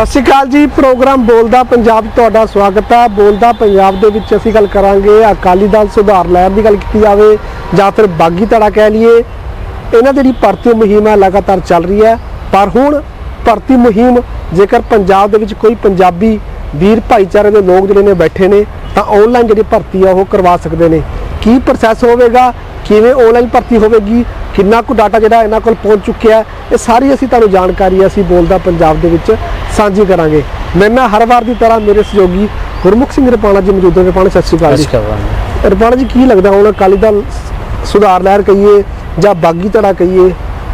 ਸਤਿ ਸ਼੍ਰੀ ਅਕਾਲ ਜੀ, ਪ੍ਰੋਗਰਾਮ ਬੋਲਦਾ ਪੰਜਾਬ ਤੁਹਾਡਾ ਸਵਾਗਤ ਹੈ। ਬੋਲਦਾ ਪੰਜਾਬ ਦੇ ਵਿੱਚ ਅਸੀਂ ਗੱਲ ਕਰਾਂਗੇ ਅਕਾਲੀ ਦਲ ਸੁਧਾਰ ਲਹਿਰ ਦੀ ਗੱਲ ਕੀਤੀ ਜਾਵੇ ਜਾਂ ਫਿਰ ਬਾਗੀ ਧੜਾ ਕਹਿ ਲਈਏ। ਇਹਨਾਂ ਦੀ ਜਿਹੜੀ ਭਰਤੀ ਮੁਹਿੰਮ ਹੈ, ਲਗਾਤਾਰ ਚੱਲ ਰਹੀ ਹੈ। ਪਰ ਹੁਣ ਭਰਤੀ ਮੁਹਿੰਮ, ਜੇਕਰ ਪੰਜਾਬ ਦੇ ਵਿੱਚ ਕੋਈ ਪੰਜਾਬੀ ਵੀਰ ਭਾਈਚਾਰੇ ਦੇ ਲੋਕ ਜਿਹੜੇ ਨੇ ਬੈਠੇ ਨੇ, ਤਾਂ ਆਨਲਾਈਨ ਜਿਹੜੀ ਭਰਤੀ ਆ ਉਹ ਕਰਵਾ ਸਕਦੇ ਨੇ। ਕੀ ਪ੍ਰੋਸੈਸ ਹੋਵੇਗਾ? ਕਿਵੇਂ ਆਨਲਾਈਨ ਭਰਤੀ ਹੋਵੇਗੀ ਕਿੰਨਾ ਕੁ ਡਾਟਾ ਜਿਹੜਾ ਇਹਨਾਂ ਕੋਲ ਪਹੁੰਚ ਚੁੱਕਿਆ ਇਹ ਸਾਰੀ ਅਸੀਂ ਤੁਹਾਨੂੰ ਜਾਣਕਾਰੀ ਅਸੀਂ ਬੋਲਦਾ ਪੰਜਾਬ ਦੇ ਵਿੱਚ ਸਾਂਝੀ ਕਰਾਂਗੇ। ਮੇਰੇ ਨਾਲ ਹਰ ਵਾਰ ਦੀ ਤਰ੍ਹਾਂ ਮੇਰੇ ਸਹਿਯੋਗੀ ਗੁਰਮੁਖ ਸਿੰਘ ਰਪਾਣਾ ਜੀ ਮੌਜੂਦ ਨੇ। ਰਪਾਣਾ ਸਤਿ ਸ਼੍ਰੀ ਅਕਾਲ ਜੀ। ਰਪਾਣਾ ਜੀ। ਕੀ ਲੱਗਦਾ ਹੁਣ ਅਕਾਲੀ ਦਲ ਸੁਧਾਰ ਲਹਿਰ ਕਹੀਏ ਜਾਂ ਬਾਗੀ ਧੜਾ ਕਹੀਏ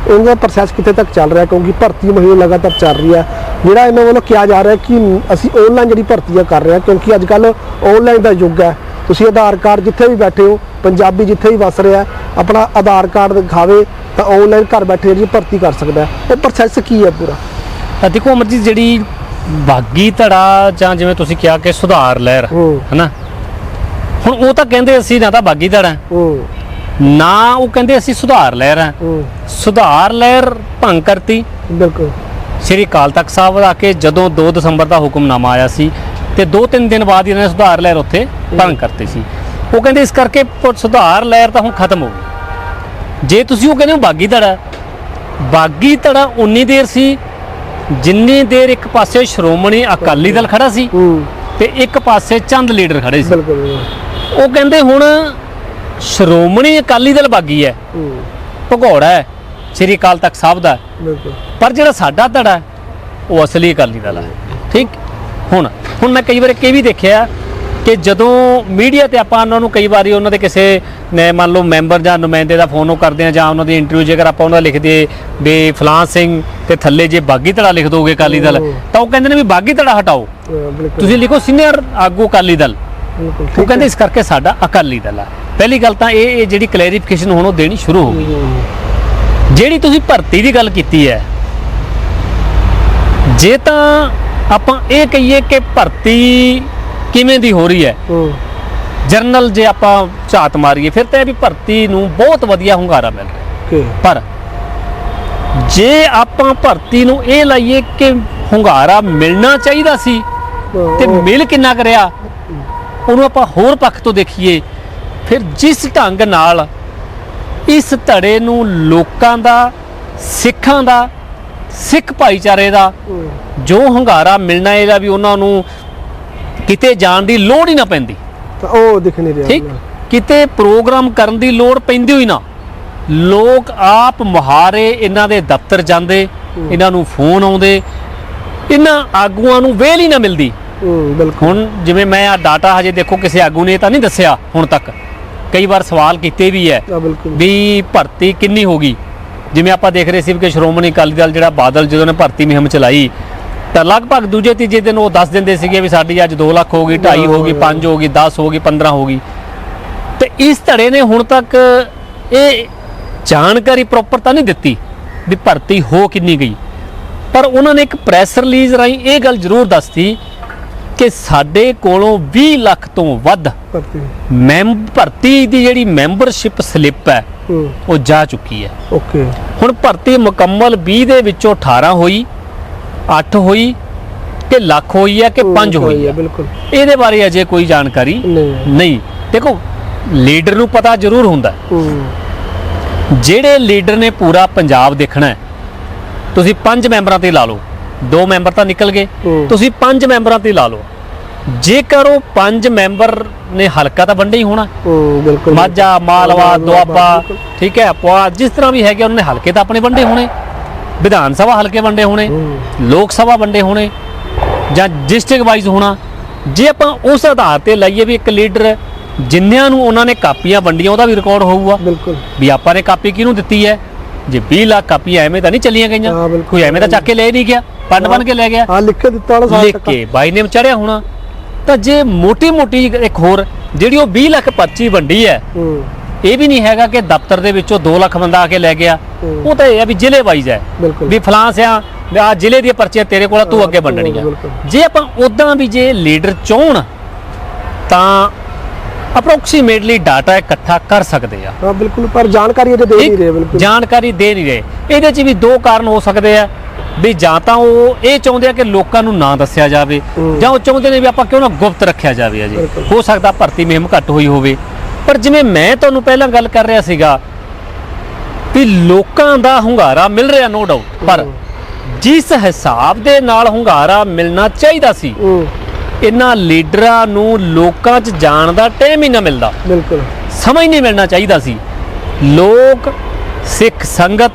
ਇਹਦਾ ਪ੍ਰੋਸੈਸ ਕਿੱਥੇ ਤੱਕ ਚੱਲ ਰਿਹਾ? ਕਿਉਂਕਿ ਭਰਤੀ ਮੁਹਿੰਮ ਲਗਾਤਾਰ ਚੱਲ ਰਹੀ ਹੈ। ਜਿਹੜਾ ਇਹਨਾਂ ਵੱਲੋਂ ਕਿਹਾ ਜਾ ਰਿਹਾ ਕਿ ਅਸੀਂ ਆਨਲਾਈਨ ਜਿਹੜੀ ਭਰਤੀ ਆ ਕਰ ਰਹੇ ਹਾਂ ਕਿਉਂਕਿ ਅੱਜ ਕੱਲ ਆਨਲਾਈਨ ਦਾ ਯੁੱਗ ਹੈ। ਤੁਸੀਂ ਆਧਾਰ ਕਾਰਡ ਜਿੱਥੇ ਵੀ ਬੈਠੇ ਹੋ ਪੰਜਾਬੀ ਜਿੱਥੇ ਵੀ ਵਸ ਰਿਹਾ ਆਪਣਾ ਆਧਾਰ ਕਾਰਡ ਦਿਖਾਵੇ ਤਾਂ ਆਨਲਾਈਨ ਘਰ ਬੈਠੇ ਜਿਹੜੀ ਭਰਤੀ ਕਰ ਸਕਦਾ ਉਹ ਪ੍ਰੋਸੈਸ ਕੀ ਹੈ ਪੂਰਾ? ਦੇਖੋ ਅਮਰ ਜੀ ਜਿਹੜੀ ਬਾਗੀ ਧੜਾ ਜਾਂ ਜਿਵੇਂ ਤੁਸੀਂ ਕਿਹਾ ਕਿ ਸੁਧਾਰ ਲਹਿਰ ਹਨਾ? ਹੁਣ ਉਹ ਤਾਂ ਕਹਿੰਦੇ ਅਸੀਂ ਨਾ ਤਾਂ ਬਾਗੀ ਧੜਾ ਨਾ ਉਹ ਕਹਿੰਦੇ ਅਸੀਂ ਸੁਧਾਰ ਲਹਿਰ ਹੈ। ਸੁਧਾਰ ਲਹਿਰ ਭੰਗ ਕਰਤੀ। ਬਿਲਕੁਲ। ਸ੍ਰੀ ਅਕਾਲ ਤਖਤ ਸਾਹਿਬ ਆ ਕੇ ਜਦੋਂ 2 ਦਸੰਬਰ ਦਾ ਹੁਕਮਨਾਮਾ ਆਇਆ ਸੀ ਤੇ 2-3 ਦਿਨ ਬਾਅਦ ਇਹਨਾਂ ਨੇ ਸੁਧਾਰ ਲਹਿਰ ਉੱਥੇ ਭੰਗ ਕਰਤੀ ਸੀ। ਉਹ ਕਹਿੰਦੇ ਇਸ ਕਰਕੇ ਸੁਧਾਰ ਲਹਿਰ ਤਾਂ ਹੁਣ ਖਤਮ ਹੋ ਗਈ। ਜੇ ਤੁਸੀਂ ਉਹ ਕਹਿੰਦੇ ਹੋ ਬਾਗੀ ਧੜਾ ਬਾਗੀ ਧੜਾ ਉਨੀ ਦੇਰ ਸੀ ਜਿੰਨੀ ਦੇਰ ਇੱਕ ਪਾਸੇ ਸ਼੍ਰੋਮਣੀ ਅਕਾਲੀ ਦਲ ਖੜਾ ਸੀ ਤੇ ਇੱਕ ਪਾਸੇ ਚੰਦ ਲੀਡਰ ਖੜੇ ਸੀ। ਉਹ ਕਹਿੰਦੇ ਹੁਣ ਸ਼੍ਰੋਮਣੀ ਅਕਾਲੀ ਦਲ ਬਾਗੀ ਹੈ। ਭਗੌੜਾ ਹੈ। ਸ੍ਰੀ ਅਕਾਲ ਤਖਤ ਸਾਹਿਬ ਦਾ ਪਰ ਜਿਹੜਾ ਸਾਡਾ ਧੜਾ ਉਹ ਅਸਲੀ ਅਕਾਲੀ ਦਲ ਹੈ। ਠੀਕ? ਹੁਣ ਹੁਣ ਮੈਂ ਕਈ ਵਾਰ ਇਹ ਵੀ ਦੇਖਿਆ ਕਿ ਜਦੋਂ ਮੀਡੀਆ ਤੇ ਆਪਾਂ ਉਹਨਾਂ ਨੂੰ ਕਈ ਵਾਰੀ ਉਹਨਾਂ ਦੇ ਕਿਸੇ ਨੇ ਮੰਨ ਲਓ ਮੈਂਬਰ ਜਾਂ ਨੁਮਾਇੰਦੇ ਦਾ ਫੋਨ ਉਹ ਕਰਦੇ ਆ ਜਾਂ ਉਹਨਾਂ ਦੀ ਇੰਟਰਵਿਊ ਜੇਕਰ ਆਪਾਂ ਉਹਨਾਂ ਦਾ ਲਿਖ ਦਈਏ ਵੀ ਫਲਾਂ ਸਿੰਘ ਤੇ ਥੱਲੇ ਜੇ ਬਾਗੀ ਧੜਾ ਲਿਖ ਦੋਗੇ ਅਕਾਲੀ ਦਲ ਤਾਂ ਉਹ ਕਹਿੰਦੇ ਨੇ ਵੀ ਬਾਗੀ ਧੜਾ ਹਟਾਓ। ਤੁਸੀਂ ਲਿਖੋ ਸੀਨੀਅਰ ਆਗੂ ਅਕਾਲੀ ਦਲ। ਉਹ ਕਹਿੰਦੇ ਇਸ ਕਰਕੇ ਸਾਡਾ ਅਕਾਲੀ ਦਲ ਹੈ ਪਹਿਲੀ ਗੱਲ ਤਾਂ ਇਹ ਇਹ ਜਿਹੜੀ ਕਲੈਰੀਫਿਕੇਸ਼ਨ ਹੁਣ ਉਹ ਦੇਣੀ ਸ਼ੁਰੂ ਹੋ ਗਈ। ਜਿਹੜੀ ਤੁਸੀਂ ਭਰਤੀ ਦੀ ਗੱਲ ਕੀਤੀ ਹੈ ਜੇ ਤਾਂ ਆਪਾਂ ਇਹ ਕਹੀਏ ਕਿ ਭਰਤੀ ਕਿਵੇਂ ਦੀ ਹੋ ਰਹੀ ਹੈ? ਜਰਨਲ ਜੇ ਆਪਾਂ ਝਾਤ ਮਾਰੀਏ ਫਿਰ ਤਾਂ ਇਹ ਵੀ ਭਰਤੀ ਨੂੰ ਬਹੁਤ ਵਧੀਆ ਹੁੰਗਾਰਾ ਮਿਲ ਰਿਹਾ। ਪਰ ਜੇ ਆਪਾਂ ਭਰਤੀ ਨੂੰ ਇਹ ਲਾਈਏ ਕਿ ਹੁੰਗਾਰਾ ਮਿਲਣਾ ਚਾਹੀਦਾ ਸੀ ਤੇ ਮਿਲ ਕਿੰਨਾ ਕਰਿਆ ਉਹਨੂੰ ਆਪਾਂ ਹੋਰ ਪੱਖ ਤੋਂ ਦੇਖੀਏ ਫਿਰ ਜਿਸ ਢੰਗ ਨਾਲ ਇਸ ਧੜੇ ਨੂੰ ਲੋਕਾਂ ਦਾ ਸਿੱਖਾਂ ਦਾ ਸਿੱਖ ਭਾਈਚਾਰੇ ਦਾ ਜੋ ਹੁੰਗਾਰਾ ਮਿਲਣਾ ਇਹਦਾ ਵੀ ਉਹਨਾਂ ਨੂੰ ਕਿਤੇ ਜਾਣ ਦੀ ਲੋੜ ਹੀ ਨਾ ਪੈਂਦੀ। ਤਾਂ ਉਹ ਦਿਖ ਨਹੀਂ ਰਿਹਾ ਠੀਕ? ਕਿਤੇ ਪ੍ਰੋਗਰਾਮ ਕਰਨ ਦੀ ਲੋੜ ਪੈਂਦੀ ਹੋਈ ਨਾ। ਲੋਕ ਆਪ ਮੁਹਾਰੇ ਇਹਨਾਂ ਦੇ ਦਫ਼ਤਰ ਜਾਂਦੇ ਇਹਨਾਂ ਨੂੰ ਫੋਨ ਆਉਂਦੇ ਇਹਨਾਂ ਆਗੂਆਂ ਨੂੰ ਵੇਲ ਹੀ ਨਾ ਮਿਲਦੀ। ਬਿਲਕੁਲ। ਹੁਣ ਜਿਵੇਂ ਮੈਂ ਆ ਡਾਟਾ ਹਜੇ ਦੇਖੋ ਕਿਸੇ ਆਗੂ ਨੇ ਤਾਂ ਨਹੀਂ ਦੱਸਿਆ ਹੁਣ ਤੱਕ। ਕਈ ਵਾਰ ਸਵਾਲ ਕੀਤੇ ਵੀ ਹੈ ਵੀ ਭਰਤੀ ਕਿੰਨੀ ਹੋ ਗਈ? ਜਿਵੇਂ ਆਪਾਂ ਦੇਖ ਰਹੇ ਸੀ ਕਿ ਸ਼੍ਰੋਮਣੀ ਅਕਾਲੀ ਦਲ ਜਿਹੜਾ ਬਾਦਲ ਜਦੋਂ ਨੇ ਭਰਤੀ ਮੁਹਿੰਮ ਚਲਾਈ ਤਾਂ ਲਗਭਗ ਦੂਜੇ ਤੀਜੇ ਦਿਨ ਉਹ ਦੱਸ ਦਿੰਦੇ ਸੀਗੇ ਵੀ ਸਾਡੀ ਅੱਜ 2 ਲੱਖ ਹੋ ਗਈ 2.5 ਹੋ ਗਈ 5 ਹੋ ਗਈ 10 ਹੋ ਗਈ 15 ਹੋ ਗਈ। ਤੇ ਇਸ ਧੜੇ ਨੇ ਹੁਣ ਤੱਕ ਇਹ ਜਾਣਕਾਰੀ ਪ੍ਰੋਪਰ ਤਾਂ ਨਹੀਂ ਦਿੱਤੀ ਵੀ ਭਰਤੀ ਹੋ ਕਿੰਨੀ ਗਈ। ਪਰ ਉਹਨਾਂ ਨੇ ਇੱਕ ਪ੍ਰੈਸ ਰਿਲੀਜ਼ ਰਾਹੀਂ ਇਹ ਗੱਲ ਜ਼ਰੂਰ ਦੱਸਤੀ ਕਿ ਸਾਡੇ ਕੋਲੋਂ 20 ਲੱਖ ਤੋਂ ਵੱਧ ਭਰਤੀ। ਮੈਂਬ ਭਰਤੀ ਦੀ ਜਿਹੜੀ ਮੈਂਬਰਸ਼ਿਪ ਸਲਿੱਪ ਹੈ ਹੂੰ। ਉਹ ਜਾ ਚੁੱਕੀ ਹੈ। ਓਕੇ। ਹੁਣ ਭਰਤੀ ਮੁਕੰਮਲ 20 ਦੇ ਵਿੱਚੋਂ 18 ਹੋਈ 8 ਹੋਈ ਕਿ ਲੱਖ ਹੋਈ ਹੈ ਕਿ 5 ਹੋਈ ਹੈ ਬਿਲਕੁਲ। ਇਹਦੇ ਬਾਰੇ ਅਜੇ ਕੋਈ ਜਾਣਕਾਰੀ ਨਹੀਂ। ਦੇਖੋ ਲੀਡਰ ਨੂੰ ਪਤਾ ਜ਼ਰੂਰ ਹੁੰਦਾ ਜਿਹੜੇ ਲੀਡਰ ਨੇ ਪੂਰਾ ਪੰਜਾਬ ਦੇਖਣਾ ਹੈ ਤੁਸੀਂ ਪੰਜ ਮੈਂਬਰਾਂ ਤੇ ਲਾ ਲਓ। ਦੋ ਮੈਂਬਰ ਤਾਂ ਨਿਕਲ ਗਏ। ਤੁਸੀਂ ਪੰਜ ਮੈਂਬਰਾਂ ਤੇ ਲਾ ਲਓ। ਜੇਕਰ ਉਹ ਪੰਜ ਮੈਂਬਰ ਨੇ ਹਲਕਾ ਤਾਂ ਵੰਡੇ ਹੀ ਹੋਣਾ। ਬਿਲਕੁਲ। ਮਾਝਾ ਮਾਲਵਾ ਦੁਆਬਾ। ਠੀਕ ਹੈ ਪੁਆ ਜਿਸ ਤਰ੍ਹਾਂ ਵੀ ਹੈਗੇ ਉਹਨਾਂ ਨੇ ਹਲਕੇ ਤਾਂ ਆਪਣੇ ਵੰਡੇ ਹੋਣੇ। ਵਿਧਾਨ ਸਭਾ ਹਲਕੇ ਵੰਡੇ ਹੋਣੇ। ਲੋਕ ਸਭਾ ਵੰਡੇ ਹੋਣੇ। ਜਾਂ ਡਿਸਟ੍ਰਿਕਟ ਵਾਈਜ਼ ਹੋਣਾ। ਜੇ ਆਪਾਂ ਉਸ ਆਧਾਰ ਤੇ ਲਾਈਏ ਵੀ ਇੱਕ ਲੀਡਰ ਜਿੰਨਿਆਂ ਨੂੰ ਉਹਨਾਂ ਨੇ ਕਾਪੀਆਂ ਵੰਡੀਆਂ ਉਹਦਾ ਵੀ ਰਿਕਾਰਡ ਹੋਊਗਾ। ਬਿਲਕੁਲ। ਵੀ ਆਪਾਂ ਨੇ ਕਾਪੀ ਕਿਹਨੂੰ ਦਿੱਤੀ ਹੈ? ਜੇ 20 ਲੱਖ ਕਾਪੀਆਂ ਐਵੇਂ ਤਾਂ ਨਹੀਂ ਚੱਲੀਆਂ ਗਈਆਂ। ਕੋਈ ਐਵੇਂ ਤਾਂ ਚੱਕ ਕੇ ਲੈ ਨਹੀਂ ਗਿਆ। ਪੰਨ ਬਣ ਕੇ ਲੈ ਗਿਆ। ਹਾਂ ਲਿਖ ਕੇ ਦਿੱਤਾ ਉਹਨੇ ਸਾਰਾ ਲਿਖ ਕੇ। ਬਾਈ ਨੇਮ ਚੜਿਆ ਹੋਣਾ। ਤਾਂ ਜੇ ਮੋਟੀ ਮੋਟੀ ਇੱਕ ਹੋਰ ਜਿਹੜੀ ਉਹ 20 ਲੱਖ ਪਰਚੀ ਵੰਡੀ ਹੈ ਇਹ ਵੀ ਨਹੀਂ ਹੈਗਾ ਕਿ ਦਫ਼ਤਰ ਦੇ ਵਿੱਚੋਂ 2 ਲੱਖ ਬੰਦਾ ਆ ਕੇ ਲੈ ਗਿਆ। ਉਹ ਤਾਂ ਇਹ ਹੈ ਵੀ ਜ਼ਿਲ੍ਹੇ ਵਾਈਜ਼ ਹੈ ਵੀ ਫਲਾਂ ਸਿਆ ਆ ਜ਼ਿਲ੍ਹੇ ਦੀਆਂ ਪਰਚੀਆਂ ਤੇਰੇ ਕੋਲ ਤੂੰ ਅੱਗੇ ਵੰਡਣੀਆਂ। ਜੇ ਆਪਾਂ ਉਦਾਂ ਵੀ ਜੇ ਲੀਡਰ ਚਾਹਣ ਤਾਂ ਅਪਰੋਕਸੀਮੇਟਲੀ ਡਾਟਾ ਇਕੱਠਾ ਕਰ ਸਕਦੇ ਆ। ਹਾਂ ਬਿਲਕੁਲ ਪਰ ਜਾਣਕਾਰੀ ਅਜੇ ਦੇ ਨਹੀਂ ਰਹੇ ਬਿਲਕੁਲ। ਜਾਣਕਾਰੀ ਦੇ ਨਹੀਂ ਰਹੇ। ਇਹਦੇ 'ਚ ਵੀ ਦੋ ਕਾਰਨ ਹੋ ਸਕਦੇ ਆ। ਵੀ ਜਾਂ ਤਾਂ ਉਹ ਇਹ ਚਾਹੁੰਦੇ ਆ ਕਿ ਲੋਕਾਂ ਨੂੰ ਨਾ ਦੱਸਿਆ ਜਾਵੇ। ਜਾਂ ਉਹ ਚਾਹੁੰਦੇ ਨੇ ਵੀ ਆਪਾਂ ਕਿਉਂ ਨਾ ਗੁਪਤ ਰੱਖਿਆ ਜਾਵੇ ਅਜੇ। ਬਿਲਕੁਲ। ਹੋ ਸਕਦਾ ਭਰਤੀ ਮੁਹਿੰਮ ਘੱਟ ਹੋਈ ਹੋਵੇ। ਪਰ ਜਿਵੇਂ ਮੈਂ ਤੁਹਾਨੂੰ ਪਹਿਲਾਂ ਗੱਲ ਕਰ ਰਿਹਾ ਸੀਗਾ ਵੀ ਲੋਕਾਂ ਦਾ ਹੁੰਗਾਰਾ ਮਿਲ ਰਿਹਾ ਨੋ ਡਾਊਟ ਪਰ। ਜਿਸ ਹਿਸਾਬ ਦੇ ਨਾਲ ਹੁੰਗਾਰਾ ਮਿਲਣਾ ਚਾਹੀਦਾ ਸੀ ਇਹਨਾਂ ਲੀਡਰਾਂ ਨੂੰ ਲੋਕਾਂ 'ਚ ਜਾਣ ਦਾ ਟਾਈਮ ਹੀ ਨਾ ਮਿਲਦਾ। ਬਿਲਕੁਲ। ਸਮਝ ਨਹੀਂ ਮਿਲਣਾ ਚਾਹੀਦਾ ਸੀ। ਲੋਕ ਸਿੱਖ ਸੰਗਤ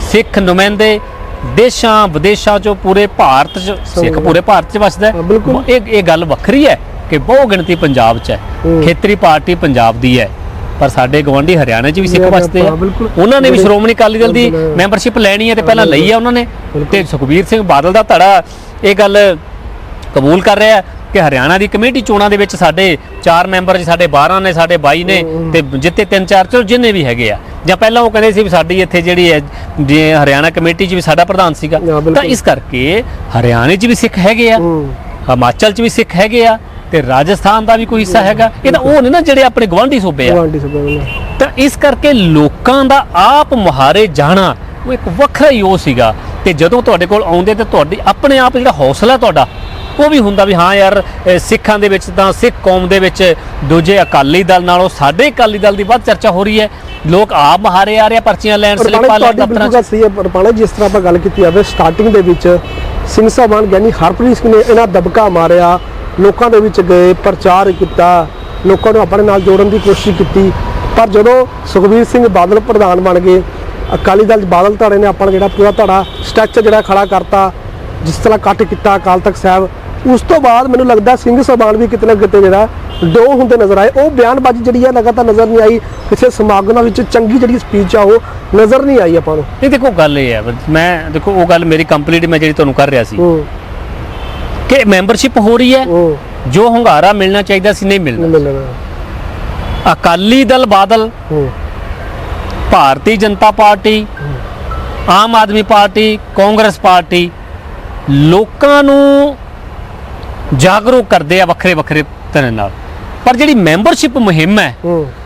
ਸਿੱਖ ਨੁਮਾਇੰਦੇ ਦੇਸ਼ਾਂ ਵਿਦੇਸ਼ਾਂ ਚੋਂ ਪੂਰੇ ਭਾਰਤ 'ਚ ਸਿੱਖ ਪੂਰੇ ਭਾਰਤ 'ਚ ਵਸਦਾ। ਇਹ ਇਹ ਗੱਲ ਵੱਖਰੀ ਹੈ ਕਿ ਬਹੁ ਗਿਣਤੀ ਪੰਜਾਬ 'ਚ ਹੈ। ਖੇਤਰੀ ਪਾਰਟੀ ਪੰਜਾਬ ਦੀ ਹੈ ਪਰ ਸਾਡੇ ਗਵਾਂਢੀ ਹਰਿਆਣਾ 'ਚ ਵੀ ਸਿੱਖ ਵਸਦੇ ਆ। ਉਹਨਾਂ ਨੇ ਵੀ ਸ਼੍ਰੋਮਣੀ ਅਕਾਲੀ ਦਲ ਦੀ। ਮੈਂਬਰਸ਼ਿਪ ਲੈਣੀ ਹੈ ਤੇ ਪਹਿਲਾਂ ਲਈ ਹੈ ਉਹਨਾਂ ਨੇ। ਤੇ ਸੁਖਬੀਰ ਸਿੰਘ ਬਾਦਲ ਦਾ ਧੜਾ ਇਹ ਗੱਲ ਕਬੂਲ ਕਰ ਰਿਹਾ ਕਿ ਹਰਿਆਣਾ ਦੀ ਕਮੇਟੀ ਚੋਣਾਂ ਦੇ ਵਿੱਚ ਸਾਡੇ 4 ਮੈਂਬਰ ਜੀ ਸਾਡੇ 12 ਨੇ ਸਾਡੇ 22 ਨੇ। ਤੇ ਜਿੱਤੇ ਤਿੰਨ ਚਾਰ ਚਲੋ ਜਿੰਨੇ ਵੀ ਹੈਗੇ ਆ ਜਾਂ ਪਹਿਲਾਂ ਉਹ ਕਹਿੰਦੇ ਸੀ ਵੀ ਸਾਡੀ ਇੱਥੇ ਜਿਹੜੀ ਹੈ ਜੇ ਹਰਿਆਣਾ ਕਮੇਟੀ 'ਚ ਵੀ ਸਾਡਾ ਪ੍ਰਧਾਨ ਸੀਗਾ। ਤਾਂ ਇਸ ਕਰਕੇ ਹਰਿਆਣੇ 'ਚ ਵੀ ਸਿੱਖ ਹੈਗੇ ਆ ਹਿਮਾਚਲ 'ਚ ਵੀ ਸਿੱਖ ਹੈਗੇ ਆ ਤੇ ਰਾਜਸਥਾਨ ਦਾ ਵੀ ਕੋਈ ਹਿੱਸਾ ਹੈਗਾ। ਇਹ ਤਾਂ ਉਹ ਨੇ ਨਾ ਜਿਹੜੇ ਆਪਣੇ ਗਵਾਂਢੀ ਸੂਬੇ ਆ। ਗਵਾਂਢੀ ਤਾਂ ਇਸ ਕਰਕੇ ਲੋਕਾਂ ਦਾ ਆਪ ਮੁਹਾਰੇ ਜਾਣਾ ਉਹ ਇੱਕ ਵੱਖਰਾ ਹੀ ਉਹ ਸੀਗਾ। ਤੇ ਜਦੋਂ ਤੁਹਾਡੇ ਕੋਲ ਆਉਂਦੇ ਤੇ ਤੁਹਾਡੀ ਆਪਣੇ ਆਪ ਜਿਹੜਾ ਹੌਸਲਾ ਤੁਹਾਡਾ ਉਹ ਵੀ ਹੁੰਦਾ ਵੀ ਹਾਂ ਯਾਰ ਸਿੱਖਾਂ ਦੇ ਵਿੱਚ ਤਾਂ ਸਿੱਖ ਕੌਮ ਦੇ ਵਿੱਚ ਦੂਜੇ ਅਕਾਲੀ ਦਲ ਨਾਲੋਂ ਸਾਡੇ ਅਕਾਲੀ ਦਲ ਦੀ ਵੱਧ ਚਰਚਾ ਹੋ ਰਹੀ ਹੈ। ਲੋਕ ਆਪ ਮੁਹਾਰੇ ਆ ਰਹੇ ਆ ਪਰਚੀਆਂ ਲੈਣ ਸਲਿੱਪਾਂ ਤੁਹਾਡੀ ਦਫ਼ਤਰਾਂ 'ਚ ਸਹੀ ਹੈ ਪਰ ਪਾਲੇ ਜਿਸ ਤਰ੍ਹਾਂ ਆਪਾਂ ਗੱਲ ਕੀਤੀ ਜਾਵੇ ਸਟਾਰਟਿੰਗ ਦੇ ਵਿੱਚ ਸਿੰਘ ਸਾਹਿਬਾਨ ਗਿਆਨੀ ਹਰਪ੍ਰੀਤ ਸਿੰਘ ਨੇ ਇਹਨਾਂ ਦਬਕਾ ਮਾਰਿਆ ਲੋਕਾਂ ਦੇ ਵਿੱਚ ਗਏ ਪ੍ਰਚਾਰ ਕੀਤਾ ਲੋਕਾਂ ਨੂੰ ਆਪਣੇ ਨਾਲ ਜੋੜਨ ਦੀ ਕੋਸ਼ਿਸ਼ ਕੀਤੀ। ਪਰ ਜਦੋਂ ਸੁਖਬੀਰ ਸਿੰਘ ਬਾਦਲ ਪ੍ਰਧਾਨ ਬਣ ਗਏ ਅਕਾਲੀ ਦਲ ਬਾਦਲ ਧੜੇ ਨੇ ਆਪਣਾ ਜਿਹੜਾ ਪੂਰਾ ਧੜਾ ਸਟ੍ਰਕਚਰ ਜਿਹੜਾ ਖੜਾ ਕਰਤਾ ਜਿਸ ਤਰ੍ਹਾਂ ਕੱਟ ਕੀਤਾ ਅਕਾਲ ਤਖਤ ਸਾਹਿਬ ਉਸ ਤੋਂ ਬਾਅਦ ਮੈਨੂੰ ਲੱਗਦਾ ਸਿੰਘ ਸਾਹਿਬਾਨ ਵੀ ਕਿਤੇ ਨਾ ਕਿਤੇ ਜਿਹੜਾ ਡੋ ਹੁੰਦੇ ਨਜ਼ਰ ਆਏ। ਉਹ ਬਿਆਨਬਾਜ਼ੀ ਜਿਹੜੀ ਹੈ ਲਗਾਤਾਰ ਨਜ਼ਰ ਨਹੀਂ ਆਈ। ਕਿਸੇ ਸਮਾਗਮਾਂ ਵਿੱਚ ਚੰਗੀ ਜਿਹੜੀ ਸਪੀਚ ਆ ਉਹ ਨਜ਼ਰ ਨਹੀਂ ਆਈ ਆਪਾਂ ਨੂੰ। ਨਹੀਂ ਦੇਖੋ ਗੱਲ ਇਹ ਹੈ ਮੈਂ ਦੇਖੋ ਉਹ ਗੱਲ ਮੇਰੀ ਕੰਪਲੀਟ ਮੈਂ ਜਿਹੜੀ ਤੁਹਾਨੂੰ ਕਰ ਰਿਹਾ ਸੀ। ਕਿ ਮੈਂਬਰਸ਼ਿਪ ਹੋ ਰਹੀ ਹੈ ਜੋ ਹੁੰਗਾਰਾ ਮਿਲਣਾ ਚਾਹੀਦਾ ਸੀ ਨਹੀਂ ਮਿਲਣਾ। Akali Dal Badal Bharatiya Janata party Aam Aadmi party Congress party ਲੋਕਾਂ ਨੂੰ ਜਾਗਰੂਕ ਕਰਦੇ ਆ ਵੱਖਰੇ ਵੱਖਰੇ ਤਰ੍ਹਾਂ ਨਾਲ। ਪਰ ਜਿਹੜੀ ਮੈਂਬਰਸ਼ਿਪ ਮੁਹਿੰਮ ਹੈ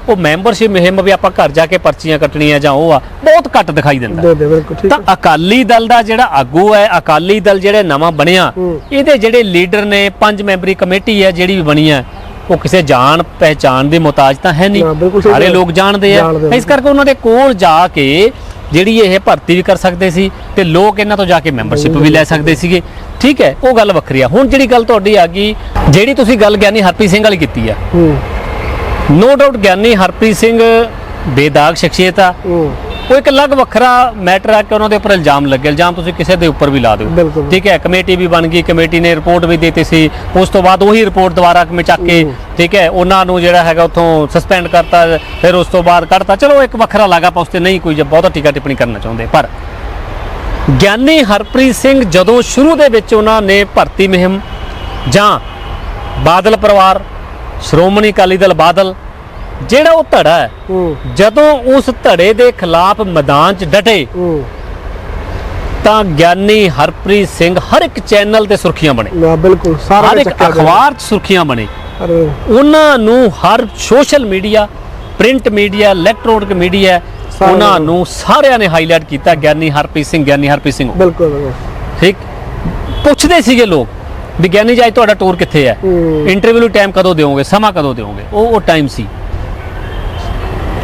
ਉਹ ਮੈਂਬਰਸ਼ਿਪ ਮੁਹਿੰਮ ਵੀ ਆਪਾਂ ਘਰ ਜਾ ਕੇ ਪਰਚੀਆਂ ਕੱਟਣੀਆਂ ਜਾਂ ਉਹ ਆ ਬਹੁਤ ਘੱਟ ਦਿਖਾਈ ਦਿੰਦਾ। ਤਾਂ ਅਕਾਲੀ ਦਲ ਦਾ ਜਿਹੜਾ ਆਗੂ ਹੈ ਅਕਾਲੀ ਦਲ ਜਿਹੜੇ ਨਵਾਂ ਬਣਿਆ। ਇਹਦੇ ਜਿਹੜੇ ਲੀਡਰ ਨੇ ਪੰਜ ਮੈਂਬਰੀ ਕਮੇਟੀ ਹੈ ਜਿਹੜੀ ਵੀ ਬਣੀ ਹੈ ਉਹ ਕਿਸੇ ਜਾਣ ਪਹਿਚਾਣ ਦੇ ਮੁਤਾਜ ਤਾਂ ਹੈ ਨਹੀਂ। ਸਾਰੇ। ਲੋਕ ਜਾਣਦੇ ਆ। ਇਸ ਕਰਕੇ ਉਹਨਾਂ ਦੇ ਕੋਲ ਜਾ ਕੇ ਜਿਹੜੀ ਇਹ ਭਰਤੀ ਵੀ ਕਰ ਸਕਦੇ ਸੀ ਤੇ ਲੋਕ ਇਹਨਾਂ ਤੋਂ ਜਾ ਕੇ ਮੈਂਬਰਸ਼ਿਪ ਵੀ ਲੈ ਸਕਦੇ ਸੀਗੇ। ਠੀਕ ਹੈ ਉਹ ਗੱਲ ਵੱਖਰੀ ਆ। ਹੁਣ ਜਿਹੜੀ ਗੱਲ ਤੁਹਾਡੀ ਆ ਗਈ ਜਿਹੜੀ ਤੁਸੀਂ ਗੱਲ ਗਿਆਨੀ ਹਰਪ੍ਰੀਤ ਸਿੰਘ ਵਾਲੀ ਕੀਤੀ ਆ। ਹੂੰ। ਨੋ ਡਾਊਟ ਗਿਆਨੀ ਹਰਪ੍ਰੀਤ ਸਿੰਘ ਬੇਦਾਗ ਸ਼ਖਸੀਅਤ ਆ। ਉਹ ਇੱਕ ਅਲੱਗ ਵੱਖਰਾ ਮੈਟਰ ਆ ਕਿ ਉਹਨਾਂ ਦੇ ਉੱਪਰ ਇਲਜ਼ਾਮ ਲੱਗੇ ਇਲਜ਼ਾਮ ਤੁਸੀਂ ਕਿਸੇ ਦੇ ਉੱਪਰ ਵੀ ਲਾ ਦਿਓ। ਠੀਕ ਹੈ ਕਮੇਟੀ ਵੀ ਬਣ ਗਈ ਕਮੇਟੀ ਨੇ ਰਿਪੋਰਟ ਵੀ ਦਿੱਤੀ ਸੀ। ਉਸ ਤੋਂ ਬਾਅਦ ਉਹੀ ਰਿਪੋਰਟ ਦੁਬਾਰਾ ਕਮੇ ਚੱਕ ਕੇ। ਠੀਕ ਹੈ ਉਹਨਾਂ ਨੂੰ ਜਿਹੜਾ ਹੈਗਾ ਉੱਥੋਂ ਸਸਪੈਂਡ ਕਰਤਾ ਫਿਰ ਉਸ ਤੋਂ ਬਾਅਦ ਕੱਢਤਾ। ਚਲੋ ਇੱਕ ਵੱਖਰਾ ਲਾਗਾ ਪਾ ਉਸ ਤੇ ਨਹੀਂ ਕੋਈ ਬਹੁਤਾ ਟੀਕਾ ਟਿੱਪਣੀ ਕਰਨਾ ਚਾਹੁੰਦੇ। ਪਰ ਗਿਆਨੀ ਹਰਪ੍ਰੀਤ ਸਿੰਘ ਜਦੋਂ ਸ਼ੁਰੂ ਦੇ ਵਿੱਚ ਉਹਨਾਂ ਨੇ ਭਰਤੀ ਮੁਹਿੰਮ ਜਾਂ ਬਾਦਲ ਪਰਿਵਾਰ ਸ਼੍ਰੋਮਣੀ ਅਕਾਲੀ ਦਲ ਬਾਦਲ ਜਿਹੜਾ ਉਹ ਧੜਾ ਹੈ ਜਦੋਂ ਉਸ ਧੜੇ ਦੇ ਖਿਲਾਫ ਮੈਦਾਨ 'ਚ ਡਟੇ ਤਾਂ ਗਿਆਨੀ ਹਰਪ੍ਰੀਤ ਸਿੰਘ ਹਰ ਇੱਕ ਚੈਨਲ ਤੇ ਸੁਰਖੀਆਂ ਬਣੇ। ਨਾ ਬਿਲਕੁਲ ਸਾਰਾ ਹਰ ਇੱਕ। ਅਖਬਾਰ 'ਚ ਸੁਰਖੀਆਂ ਬਣੇ। ਉਹਨਾਂ ਨੂੰ ਹਰ social media print media electronic media ਉਹਨਾਂ ਨੂੰ। ਨੂੰ ਸਾਰਿਆਂ ਨੇ ਹਾਈਲਾਈਟ ਕੀਤਾ ਗਿਆਨੀ ਹਰਪ੍ਰੀਤ ਸਿੰਘ ਗਿਆਨੀ ਹਰਪ੍ਰੀਤ ਸਿੰਘ। ਬਿਲਕੁਲ ਬਿਲਕੁਲ। ਠੀਕ? ਪੁੱਛਦੇ ਸੀਗੇ ਲੋਕ ਵੀ ਗਿਆਨੀ ਜੀ ਅੱਜ ਤੁਹਾਡਾ ਟੂਰ ਕਿੱਥੇ ਹੈ? ਹੂੰ। ਇੰਟਰਵਿਊ ਲਈ ਟਾਈਮ ਕਦੋਂ ਦਿਓਗੇ? ਸਮਾਂ ਕਦੋਂ ਦਿਓਗੇ? ਉਹ ਉਹ ਟਾਈਮ ਸੀ।